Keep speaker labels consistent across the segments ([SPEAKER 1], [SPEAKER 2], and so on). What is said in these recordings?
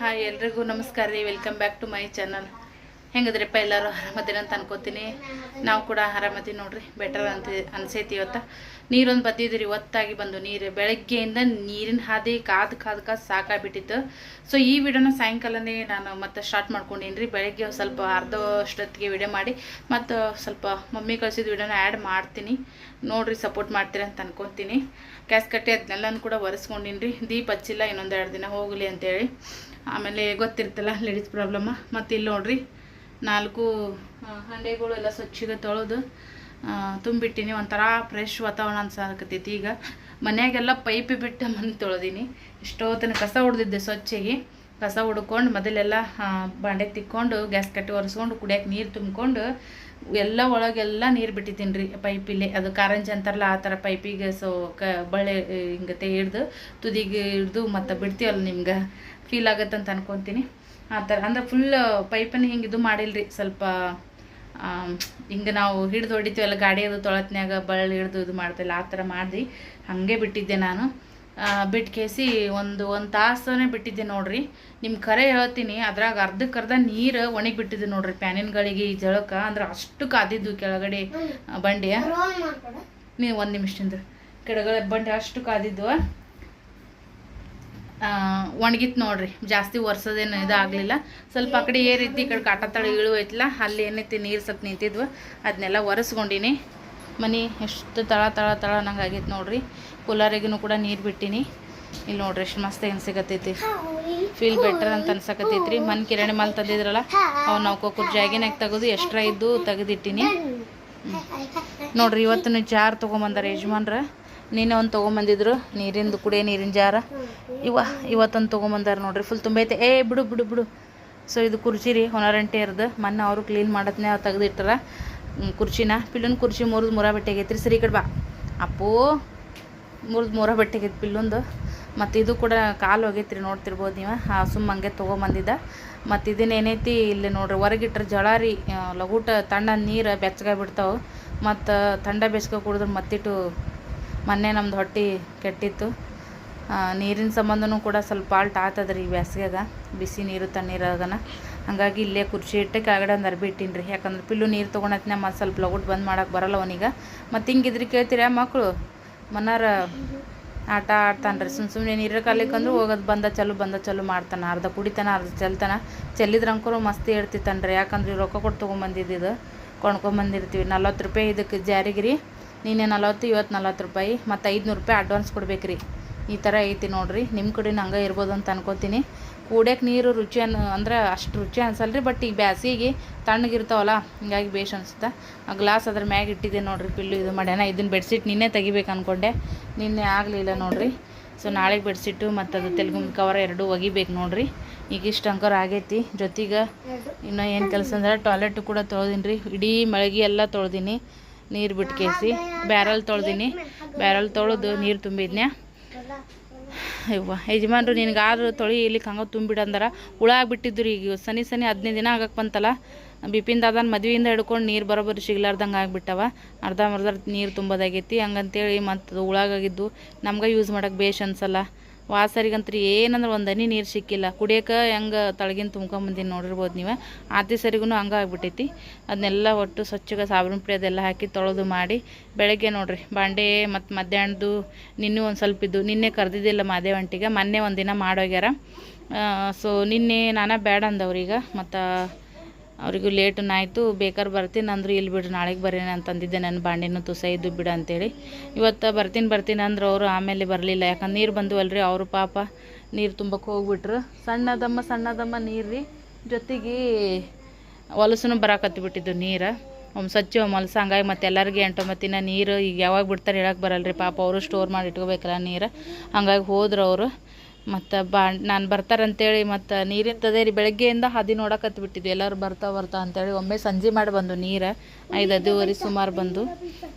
[SPEAKER 1] Hi ಎಲ್ರಿಗೂ ನಮಸ್ಕಾರ ರೀ. Welcome back to my channel ಹೆಂಗದ್ರಿಪ್ಪ ಎಲ್ಲರೂ ಆರಾಮದಿನ ಅಂತ ಅನ್ಕೋತೀನಿ. ನಾವು ಕೂಡ ಆರಾಮದಿ ನೋಡ್ರಿ. ಬೆಟರ್ ಅಂತ ಅನ್ಸೈತಿ ಇವತ್ತು. ನೀರೊಂದು ಬದ್ದಿದ್ರಿ ಒತ್ತಾಗಿ ಬಂದು ನೀರು. ಬೆಳಗ್ಗೆಯಿಂದ ನೀರಿನ ಹಾದಿ ಕಾದು ಕಾದು ಕಾದು ಸಾಕಾಗ್ಬಿಟ್ಟಿತ್ತು. ಸೊ ಈ ವಿಡಿಯೋನ ಸಾಯಂಕಾಲನೇ ನಾನು ಮತ್ತೆ ಸ್ಟಾರ್ಟ್ ಮಾಡ್ಕೊಂಡೀನಿ ರೀ ಬೆಳಗ್ಗೆ ಸ್ವಲ್ಪ ಅರ್ಧ ಅಷ್ಟೊತ್ತಿಗೆ ವಿಡಿಯೋ ಮಾಡಿ, ಮತ್ತು ಸ್ವಲ್ಪ ಮಮ್ಮಿ ಕಳ್ಸಿದ ವಿಡಿಯೋನ ಆ್ಯಡ್ ಮಾಡ್ತೀನಿ. ನೋಡ್ರಿ ಸಪೋರ್ಟ್ ಮಾಡ್ತೀರ ಅಂತ ಅನ್ಕೊತೀನಿ. ಕ್ಯಾಸ್ ಕಟ್ಟಿ ಅದನ್ನೆಲ್ಲನೂ ಕೂಡ ಒರೆಸ್ಕೊಂಡಿನಿ ದೀಪ ಹಚ್ಚಿಲ್ಲ, ಇನ್ನೊಂದು ಎರಡು ದಿನ ಹೋಗಲಿ ಅಂತೇಳಿ. ಆಮೇಲೆ ಗೊತ್ತಿರ್ತಲ್ಲ ಲೇಡೀಸ್ ಪ್ರಾಬ್ಲಮ್ಮ ಮತ್ತು ಇಲ್ಲಿ ನೋಡ್ರಿ, ನಾಲ್ಕು ಹಂಡೆಗಳೆಲ್ಲ ಸ್ವಚ್ಛಗೆ ತೊಳೆದು ತುಂಬಿಟ್ಟಿನಿ. ಒಂಥರ ಫ್ರೆಶ್ ವಾತಾವರಣ ಅನ್ಸಾಕತ್ತೈತಿ ಈಗ. ಮನೆಯಾಗೆಲ್ಲ ಪೈಪ್ ಬಿಟ್ಟು ಮನೆ ತೊಳೆದೀನಿ. ಎಷ್ಟೊತ್ತನ ಕಸ ಹೊಡೆದಿದ್ದೆ ಸ್ವಚ್ಛಗೆ. ಕಸ ಹುಡ್ಕೊಂಡು ಮೊದಲೆಲ್ಲ ಬಾಂಡೆ ತಿಕ್ಕೊಂಡು, ಗ್ಯಾಸ್ ಕಟ್ಟಿ ಒರೆಸ್ಕೊಂಡು, ಕುಡಿಯೋಕೆ ನೀರು ತುಂಬಿಕೊಂಡು ಎಲ್ಲ ಒಳಗೆಲ್ಲ ನೀರು ಬಿಟ್ಟಿದ್ದೀನಿ ರೀ ಪೈಪಿಲೆ ಅದು ಕಾರಂಜಿ ಅಂತಾರಲ್ಲ, ಆ ಥರ ಪೈಪಿಗೆ ಸೊ ಕ ಬಳೆ ಹಿಂಗತೆ ಹಿಡ್ದು ತುದಿಗೆ ಹಿಡ್ದು ಮತ್ತು ಬಿಡ್ತೀವಲ್ಲ ನಿಮ್ಗೆ? ಫೀಲ್ ಆಗತ್ತೆ ಅಂತ ಅನ್ಕೊತೀನಿ. ಆ ಥರ ಅಂದ್ರೆ ಫುಲ್ ಪೈಪನ್ನು ಹಿಂಗೆ ಇದು ಮಾಡಿಲ್ರಿ. ಸ್ವಲ್ಪ ಹಿಂಗೆ ನಾವು ಹಿಡ್ದು ಹೊಡಿತೀವಲ್ಲ, ಗಾಡಿ ಅದು ತೊಳತ್ನ್ಯಾಗ ಬಳ್ಳಿ ಹಿಡ್ದು ಇದು ಮಾಡ್ತಿಲ್ಲ, ಆ ಥರ ಮಾಡಿ ಹಾಗೆ ಬಿಟ್ಟಿದ್ದೆ ನಾನು. ಬಿಟ್ಟು ಕೇಸಿ ಒಂದು ಒಂದು ತಾಸನೇ ಬಿಟ್ಟಿದ್ದೆ ನೋಡ್ರಿ. ನಿಮ್ಮ ಕರೆ ಹೇಳ್ತೀನಿ, ಅದ್ರಾಗ ಅರ್ಧಕ್ಕೆ ಅರ್ಧ ನೀರು ಒಣಗಿ ಬಿಟ್ಟಿದ್ದೆ ನೋಡ್ರಿ ಪ್ಯಾನಿನ್ಗಳಿಗೆ ಈ ಜಳಕ. ಅಂದ್ರೆ ಅಷ್ಟು ಕಾದಿದ್ದು ಕೆಳಗಡೆ ಬಂಡೆ. ನೀ ನೀವು ಒಂದು ನಿಮಿಷದಿಂದ ಕೆಳಗಡೆ ಬಂಡೆ ಅಷ್ಟು ಕಾದಿದ್ವು ಒಣಗಿತ್ತು ನೋಡ್ರಿ. ಜಾಸ್ತಿ ಒರ್ಸೋದೇನು ಇದಾಗಲಿಲ್ಲ. ಸ್ವಲ್ಪ ಆ ಕಡೆ ಏರಿತ್ತು ಈ ಕಡೆ ಕಾಟ ತಳಿ ಇಳು ಐತಲ್ಲ ಅಲ್ಲಿ ಏನೈತಿ ನೀರು ಸತ್ ನಿಂತಿದ್ವು. ಅದನ್ನೆಲ್ಲ ಒರೆಸ್ಕೊಂಡಿನಿ ಮನೆ ಎಷ್ಟು ತಳ ತಳ ತಳ ನಂಗೆ ಆಗೈತೆ ನೋಡ್ರಿ. ಕೂಲರಿಗೂ ಕೂಡ ನೀರು ಬಿಟ್ಟಿನಿ. ಇಲ್ಲಿ ನೋಡ್ರಿ ಎಷ್ಟು ಮಸ್ತ್ ಏನು ಸಿಗತೈತಿ. ಫೀಲ್ ಬೆಟರ್ ಅಂತ ಅನ್ಸಕತೈತ್ರಿ ಮನ್ ಕಿರಾಣಿ ಮಾಲ್ ತಂದಿದ್ರಲ್ಲ ಅವು ನಾವು ಜಾಗಿನಾಗ ತೆಗೆದು ಎಕ್ಸ್ಟ್ರಾ ಇದ್ದು ತೆಗೆದಿಟ್ಟಿನಿ. ನೋಡ್ರಿ ಇವತ್ತು ಜಾರ್ ತೊಗೊಂಬಂದಾರ ಯಜಮಾನ್ರ. ನೀನೇ ಒಂದು ತೊಗೊಂಬಂದಿದ್ರು ನೀರಿಂದು ಕುಡಿಯೋ ನೀರಿನ ಜಾರ. ಇವ ಇವತ್ತೊಂದು ತೊಗೊಂಬಂದಾರ ನೋಡ್ರಿ. ಫುಲ್ ತುಂಬೈತೆ. ಏ ಬಿಡು ಬಿಡು ಬಿಡು. ಸೊ ಇದು ಕುರ್ಚಿ ರೀ ಹೊನರಂಟೆ ಇರ್ದು ಮೊನ್ನೆ ಅವರು ಕ್ಲೀನ್ ಮಾಡತ್ನೇ ತೆಗೆದಿಟ್ಟಾರ ಕುರ್ಚಿನ. ಪಿಲ್ಲನ್ ಕುರ್ಚಿ ಮುರಿದು ಮುರ ಆಗೈತ್ರಿ. ಸರಿ ಕಡ್ಬಾ ಕಡೆ ಬಾ. ಅಪ್ಪೋ. ಮುರಿದು ಮೂರ ಬಟ್ಟೆಗೆ ಪಿಲ್ಲೊಂದು ಮತ್ತು ಇದು ಕೂಡ ಕಾಲು ಹೋಗೈತ್ರಿ, ನೋಡ್ತಿರ್ಬೋದು ನೀವು. ಸುಮ್ಮ ಹಂಗೆ ತೊಗೊಂಬಂದಿದ್ದ. ಮತ್ತು ಇದನ್ನೇನೈತಿ ಇಲ್ಲಿ ನೋಡ್ರಿ, ಹೊರಗಿಟ್ರೆ ಜಳಾರಿ ಲಗೂಟ ತಣ್ಣ, ನೀರು ಬೆಚ್ಚಗಾಗಿ ಬಿಡ್ತಾವೆ. ಮತ್ತು ಥಂಡ ಬೆಚ್ಕ ಕುಡಿದ್ರೆ ಮತ್ತಿಟ್ಟು ಮೊನ್ನೆ ನಮ್ದು ಹೊಟ್ಟೆ ಕೆಟ್ಟಿತ್ತು. ನೀರಿನ ಸಂಬಂಧನೂ ಕೂಡ ಸ್ವಲ್ಪ ಆಲ್ಟ್ ಆತದ್ರಿ ಈ ಬ್ಯಾಸ್ಗ್ಯಾಗ. ಬಿಸಿ ನೀರು ತಣ್ಣೀರಾಗನ ಹಾಗಾಗಿ ಇಲ್ಲೇ ಕುರ್ಚಿ ಇಟ್ಟೆ ಕೆಳಗಡೆ ಒಂದು ಅರ್ಬಿ ಇಟ್ಟಿನ್ರಿ. ಯಾಕಂದ್ರೆ ಪಿಲ್ಲು ನೀರು ತೊಗೊಂಡತ್ನ ಮತ್ತು ಸ್ವಲ್ಪ ಲಗುಟ್ ಬಂದ್ ಮಾಡಕ್ಕೆ ಬರಲ್ಲ ಅವನೀಗ. ಮತ್ತು ಹಿಂಗಿದ್ರಿ ಕೇಳ್ತೀರಾ ಮಕ್ಕಳು ಮನಾರ ಆಟ ಆಡ್ತಾನೆ ರೀ ಸುಮ್ಮ ಸುಮ್ಮನೆ ನೀರು ಕಾಲಿಕ್ಕಂದ್ರೆ ಹೋಗೋದು ಬಂದ ಚಲು ಬಂದ ಚಲು ಮಾಡ್ತಾನೆ. ಅರ್ಧ ಕುಡಿತಾನೆ, ಅರ್ಧ ಚೆಲ್ತಾನ. ಚೆಲ್ಲಿದ್ರಂಕರು ಮಸ್ತಿ ಇಡ್ತಿತ್ತಾನೆ ರೀ ಯಾಕಂದ್ರೆ ರೊಕ್ಕ ಕೊಟ್ಟು ತೊಗೊಂಬಂದಿದ್ದು ಕೊಂಡ್ಕೊಂಬಂದಿರ್ತೀವಿ. ನಲ್ವತ್ತು ರೂಪಾಯಿ ಇದಕ್ಕೆ ಜಾರಿಗೆ ರೀ ನೀನೆ ನಲ್ವತ್ತು, ಇವತ್ತು ನಲ್ವತ್ತು ರೂಪಾಯಿ. ಮತ್ತು ಐದುನೂರು ರೂಪಾಯಿ ಅಡ್ವಾನ್ಸ್ ಕೊಡ್ಬೇಕು ರೀ ಈ ಥರ ಐತಿ ನೋಡಿರಿ. ನಿಮ್ಮ ಕಡೆ ಹಂಗೆ ಇರ್ಬೋದು ಅಂತ ಅನ್ಕೋತೀನಿ. ಕುಡಿಯೋಕೆ ನೀರು ರುಚಿ ಅನ್, ಅಂದ್ರೆ ಅಷ್ಟು ರುಚಿ ಅನ್ಸಲ್ಲ ರೀ ಬಟ್ ಈಗ ಬ್ಯಾಸಿಗೆ ತಣ್ಣಗಿರ್ತಾವಲ್ಲ, ಹಿಂಗಾಗಿ ಬೇಷ್ ಅನ್ಸುತ್ತೆ. ಆ ಗ್ಲಾಸ್ ಅದ್ರ ಮ್ಯಾಗ ಇಟ್ಟಿದ್ದೆ ನೋಡ್ರಿ ಪಿಲ್ಲು ಇದು ಮಾಡ್ಯಾನ. ಇದನ್ನ ಬೆಡ್ಶೀಟ್ ನಿನ್ನೆ ತೆಗಿಬೇಕು ಅಂದ್ಕೊಂಡೆ ನಿನ್ನೆ ಆಗಲಿಲ್ಲ ನೋಡ್ರಿ. ಸೊ ನಾಳೆಗೆ ಬೆಡ್ಶೀಟು ಮತ್ತು ಅದು ತೆಲುಗು ಕವರ್ ಎರಡು ಒಗಿಬೇಕು ನೋಡ್ರಿ. ಈಗ ಇಷ್ಟು ಅಂಕರ್ ಆಗೈತಿ. ಜೊತೆಗೆ ಇನ್ನೂ ಏನು ಕೆಲಸ ಅಂದ್ರೆ ಟಾಯ್ಲೆಟ್ ಕೂಡ ತೊಳ್ದೀನಿ ರೀ ಇಡೀ ಮಳಗಿ ಎಲ್ಲ ತೊಳ್ದೀನಿ. ನೀರು ಬಿಟ್ಕೇಸಿ. ಬ್ಯಾರಲ್ ತೊಳ್ದೀನಿ. ಬ್ಯಾರಲ್ ತೊಳೆದು ನೀರು ತುಂಬಿದ್ನ್ಯಾ. ಯವ್ವ ಯಜಮಾನ್ರು, ನಿನಗಾದ್ರೂ ತೊಳಿ ಇಲ್ಲಿ ಹಂಗೆ ತುಂಬಿಡಂದ್ರೆ ಹುಳ ಆಗಿಬಿಟ್ಟಿದ್ರು ಈಗ. ಸನಿ ಸನಿ ಹದಿನೈದು ದಿನ ಆಗಕ್ಕೆ ಬಂತಲ್ಲ. ಬಿಪಿನ್ ಅದನ್ನು ಮದುವೆಯಿಂದ ಹಿಡ್ಕೊಂಡು ನೀರು ಬರೋಬ್ಬರಿ ಸಿಗ್ಲಾರ್ದಂಗೆ ಅರ್ಧ ಅರ್ಧಂಬರ್ಧ ನೀರು ತುಂಬೋದಾಗೈತಿ. ಹಂಗಂತೇಳಿ ಮತ್ತು ಹುಳಾಗಾಗಿದ್ದು ನಮ್ಗೆ ಯೂಸ್ ಮಾಡೋಕ್ಕೆ ಭೇಷ್ ಅನ್ಸಲ್ಲ. ವಾಸರಿಗಂತ್ರಿ ಏನಂದ್ರೆ ಒಂದು ಹನಿ ನೀರು ಸಿಕ್ಕಿಲ್ಲ. ಕುಡಿಯೋಕೆ ಹೆಂಗೆ ತಳಗಿನ ತುಂಬ್ಕೊಂಬಂದಿನಿ ನೋಡಿರ್ಬೋದು ನೀವು. ಆತಿ ಸರಿಗೂ ಹಂಗೆ ಆಗ್ಬಿಟ್ಟೈತಿ ಅದನ್ನೆಲ್ಲ ಒಟ್ಟು ಸ್ವಚ್ಛಗೆ ಸಾಬೂನು ಪುಡಿ ಅದೆಲ್ಲ ಹಾಕಿ ತೊಳೆದು ಮಾಡಿ ಬೆಳಗ್ಗೆ ನೋಡಿರಿ. ಬಾಂಡೆ ಮತ್ತು ಮಧ್ಯಾಹ್ನದ್ದು ನಿನ್ನೆ ಒಂದು ಸ್ವಲ್ಪ ಇದ್ದು. ನಿನ್ನೆ ಕರೆದಿದ್ದಿಲ್ಲ ಮಾದೇವಂಟಿಗೆ ಮೊನ್ನೆ ಒಂದು ದಿನ ಮಾಡೋಗ್ಯಾರ. ಸೊ ನಿನ್ನೆ ನಾನಾ ಬೇಡ ಅಂದವ್ರೀಗ. ಮತ್ತು ಅವರಿಗೂ ಲೇಟನ್ನು ಆಯಿತು ಬೇಕಾದ್ರೆ ಬರ್ತೀನಿ ಅಂದರು ಇಲ್ಲಿ ಬಿಡ್ರಿ, ನಾಳೆಗೆ ಬರೀನಿ ಅಂತಂದಿದ್ದೆ ನನ್ನ ಬಾಂಡೆನೂ ತುಸ ಇದ್ದು ಬಿಡು ಅಂತೇಳಿ. ಇವತ್ತು ಬರ್ತೀನಿ ಬರ್ತೀನಿ ಅಂದ್ರೆ ಅವರು ಆಮೇಲೆ ಬರಲಿಲ್ಲ. ಯಾಕಂದ್ರೆ ನೀರು ಬಂದವಲ್ರಿ ಅವರು ಪಾಪ, ನೀರು ತುಂಬಕ್ಕೆ ಹೋಗ್ಬಿಟ್ರು. ಸಣ್ಣದಮ್ಮ ಸಣ್ಣದಮ್ಮ ನೀರು ರೀ. ಜೊತೆಗೆ ಹೊಲಸನು ಬರಾಕತ್ತಿ ಬಿಟ್ಟಿದ್ದು ನೀರು. ಒಮ್ಮೆ ಸ್ವಚ್ಛ ಹೊಲಸ ಹಂಗಾಗಿ ಮತ್ತೆ ಎಲ್ಲರಿಗೆ ಎಂಟೊಂಬತ್ತಿನ ನೀರು ಈಗ ಯಾವಾಗ ಬಿಡ್ತಾರೆ ಹೇಳಕ್ಕೆ ಬರಲ್ರಿ. ಪಾಪ ಅವರು ಸ್ಟೋರ್ ಮಾಡಿ ಇಟ್ಕೋಬೇಕಲ್ಲ ನೀರು. ಹಂಗಾಗಿ ಹೋದ್ರು ಅವರು. ಮತ್ತು ಬಾ, ನಾನು ಬರ್ತಾರಂತೇಳಿ ಮತ್ತು ನೀರಿಂತದೇ ರೀ, ಬೆಳಗ್ಗೆಯಿಂದ ಹಾದಿ ನೋಡಕತ್ತು ಬಿಟ್ಟಿದ್ವಿ. ಎಲ್ಲರೂ ಬರ್ತಾ ಬರ್ತಾ ಅಂತೇಳಿ ಒಮ್ಮೆ ಸಂಜೆ ಮಾಡಿ ಬಂದು ನೀರು, ಐದು ಹದಿವರೆ ಸುಮಾರು ಬಂದು.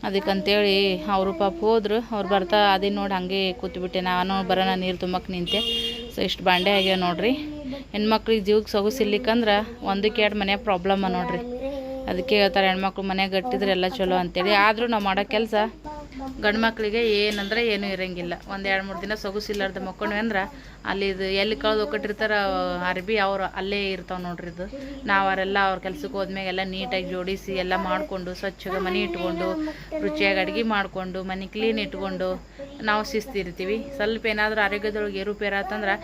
[SPEAKER 1] ಅದಕ್ಕಂತೇಳಿ ಅವರು ಪಾಪ ಹೋದ್ರು, ಅವ್ರು ಬರ್ತಾ ಅದೇ ನೋಡಿ ಹಾಗೆ ಕೂತ್ಬಿಟ್ಟೆ. ನಾನು ಬರೋಣ ನೀರು ತುಂಬಕ್ಕೆ ನಿಂತೆ. ಸೊ ಇಷ್ಟು ಬಾಂಡೆ ಆಗ್ಯಾವ ನೋಡ್ರಿ. ಹೆಣ್ಮಕ್ಳಿಗೆ ಜೀವಕ್ಕೆ ಸೊಗಸಿರ್ಲಿಕ್ಕಂದ್ರೆ ಒಂದಕ್ಕೆ ಎರಡು ಮನೆ ಪ್ರಾಬ್ಲಮ್ಮ ನೋಡ್ರಿ. ಅದಕ್ಕೆ ಹೇಳ್ತಾರೆ, ಹೆಣ್ಮಕ್ಳು ಮನೆ ಗಟ್ಟಿದ್ರೆ ಎಲ್ಲ ಚಲೋ ಅಂತೇಳಿ. ಆದರೂ ನಾವು ಮಾಡೋ ಕೆಲಸ ಗಂಡು ಮಕ್ಕಳಿಗೆ ಏನಂದ್ರೆ ಏನು ಇರಂಗಿಲ್ಲ. ಒಂದು ಎರಡು ಮೂರು ದಿನ ಸೊಗಸಿಲ್ಲಾರ್ದ ಮಕ್ಕೊಂಡ್ವಿ ಅಂದ್ರೆ ಅಲ್ಲಿ ಇದು ಎಲ್ಲಿ ಕಳೆದು ಒಕ್ಕಟ್ಟಿರ್ತಾರ ಅರ್ಬಿ ಅವ್ರು ಅಲ್ಲೇ ಇರ್ತಾವೆ ನೋಡ್ರಿ ಇದು. ನಾವು ಅವ್ರ ಕೆಲ್ಸಕ್ಕೆ ಹೋದ್ಮೇಲೆಲ್ಲ ನೀಟಾಗಿ ಜೋಡಿಸಿ ಎಲ್ಲ ಮಾಡಿಕೊಂಡು ಸ್ವಚ್ಛಗೆ ಮನೆ ಇಟ್ಕೊಂಡು, ರುಚಿಯಾಗಿ ಅಡುಗೆ ಮಾಡಿಕೊಂಡು, ಮನೆ ಕ್ಲೀನ್ ಇಟ್ಕೊಂಡು ನಾವು ಶಿಸ್ತಿರ್ತೀವಿ ಸ್ವಲ್ಪ ಏನಾದರೂ ಆರೋಗ್ಯದೊಳಗೆ ಏರುಪೇರು ಆತಂದ್ರೆ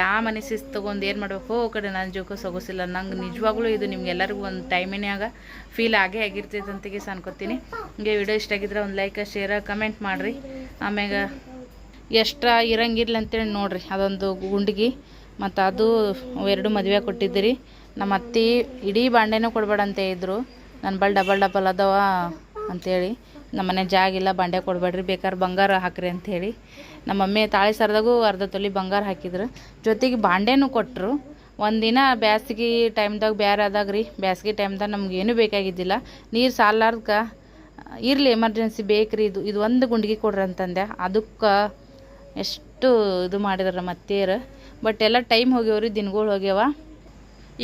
[SPEAKER 1] ಯಾವ ಮನೆ ಶಿಸ್ತು ತಗೊಂಡ್ ಏನು ಮಾಡ್ಬೇಕು? ಕಡೆ ನನ್ನ ಜೋಕ ಸೊಗಸಿಲ್ಲ. ನಂಗೆ ನಿಜವಾಗ್ಲೂ ಇದು ನಿಮ್ಗೆಲ್ಲರಿಗೂ ಒಂದು ಟೈಮಿನ್ಯಾಗ ಫೀಲ್ ಆಗೇ ಆಗಿರ್ತೈತೆ ಅಂತಿಗೆ ಅನ್ಕೋತೀನಿ. ಹಿಂಗೆ ವಿಡಿಯೋ ಇಷ್ಟ ಆಗಿದ್ರೆ ಒಂದು ಲೈಕ್ ಶೇರ್ ಕಮೆಂಟ್ ಮಾಡಿರಿ. ಆಮ್ಯಾಗ ಎಷ್ಟ್ರ ಇರಂಗಿಲ್ಲ ಅಂತೇಳಿ ನೋಡಿರಿ. ಅದೊಂದು ಗುಂಡಿಗೆ. ಮತ್ತು ಅದು ಎರಡು ಮದುವೆ ಕೊಟ್ಟಿದ್ದೀರಿ. ನಮ್ಮ ಅತ್ತಿ ಇಡೀ ಬಾಂಡೆನೂ ಕೊಡಬೇಡ ಅಂತ ಇದ್ದರು ನನ್ನ ಬಳಿ ಡಬಲ್ ಡಬಲ್ ಅದಾವ ಅಂತೇಳಿ. ನಮ್ಮ ಮನೆ ಜಾಗಿಲ್ಲ ಬಾಂಡೆ ಕೊಡಬೇಡ್ರಿ. ಬೇಕಾದ್ರೆ ಬಂಗಾರ ಹಾಕ್ರಿ ಅಂಥೇಳಿ ನಮ್ಮ ಮಮ್ಮಿ ತಾಳಿ ಸರದಾಗೂ ಅರ್ಧ ತೊಲಿ ಬಂಗಾರ ಹಾಕಿದ್ರು. ಜೊತೆಗೆ ಬಾಂಡೆನೂ ಕೊಟ್ಟರು ಒಂದಿನ ಬ್ಯಾಸ್ಗೆ ಟೈಮ್ದಾಗ ಬೇರೆ ಆದಾಗ ರೀ ಬ್ಯಾಸ್ಗೆ ಟೈಮ್ದಾಗ ಏನೂ ಬೇಕಾಗಿದ್ದಿಲ್ಲ. ನೀರು ಸಾಲಾರ್ದಕ ಇರಲಿ ಎಮರ್ಜೆನ್ಸಿ ಬೇಕ್ರಿ ಇದು. ಇದು ಒಂದು ಗುಂಡಿಗೆ ಕೊಡ್ರಿ ಅಂತಂದೆ. ಅದಕ್ಕೆ ಎಷ್ಟು ಇದು ಮಾಡಿದ್ರು ಮತ್ತೇರು ಬಟ್ ಎಲ್ಲ ಟೈಮ್ ಹೋಗ್ಯವ್ರಿ, ದಿನಗಳು ಹೋಗ್ಯಾವ.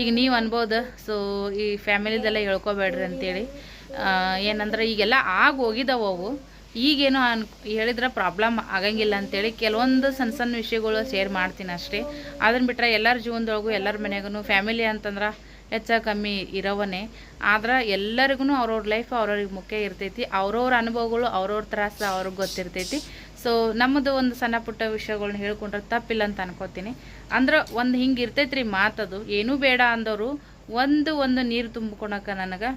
[SPEAKER 1] ಈಗ ನೀವು ಅನ್ಬೋದು, ಸೊ ಈ ಫ್ಯಾಮಿಲಿದೆಲ್ಲ ಹೇಳ್ಕೊಬೇಡ್ರಿ ಅಂತೇಳಿ. ಏನಂದ್ರೆ ಈಗೆಲ್ಲ ಆಗಿ ಈಗೇನು ಅನ್, ಹೇಳಿದ್ರೆ ಪ್ರಾಬ್ಲಮ್ ಆಗಂಗಿಲ್ಲ ಅಂತೇಳಿ ಕೆಲವೊಂದು ಸಣ್ಣ ಸಣ್ಣ ವಿಷಯಗಳು ಶೇರ್ ಮಾಡ್ತೀನಿ ಅಷ್ಟೇ. ಅದನ್ನ ಬಿಟ್ಟರೆ ಎಲ್ಲರ ಜೀವನದೊಳಗೂ ಎಲ್ಲರ ಮನೆಗೂ ಫ್ಯಾಮಿಲಿ ಅಂತಂದ್ರೆ ಹೆಚ್ಚ ಕಮ್ಮಿ ಇರೋವನೇ. ಆದ್ರೆ ಎಲ್ಲರಿಗೂ ಅವ್ರವ್ರ ಲೈಫ್ ಅವ್ರವ್ರಿಗೆ ಮುಖ್ಯ ಇರ್ತೈತಿ. ಅವ್ರವ್ರ ಅನುಭವಗಳು ಅವ್ರವ್ರ ತ್ರಾಸ ಅವ್ರಿಗೆ ಗೊತ್ತಿರ್ತೈತಿ. ಸೊ ನಮ್ಮದು ಒಂದು ಸಣ್ಣ ಪುಟ್ಟ ವಿಷಯಗಳನ್ನ ಹೇಳ್ಕೊಂಡ್ರೆ ತಪ್ಪಿಲ್ಲ ಅಂತ ಅನ್ಕೋತೀನಿ. ಅಂದ್ರೆ ಒಂದು ಹಿಂಗೆ ಇರ್ತೈತ್ರಿ ಮಾತದು ಏನೂ ಬೇಡ ಅಂದವರು ಒಂದು ಒಂದು ನೀರು ತುಂಬಿಕೊಳಕ ನನಗೆ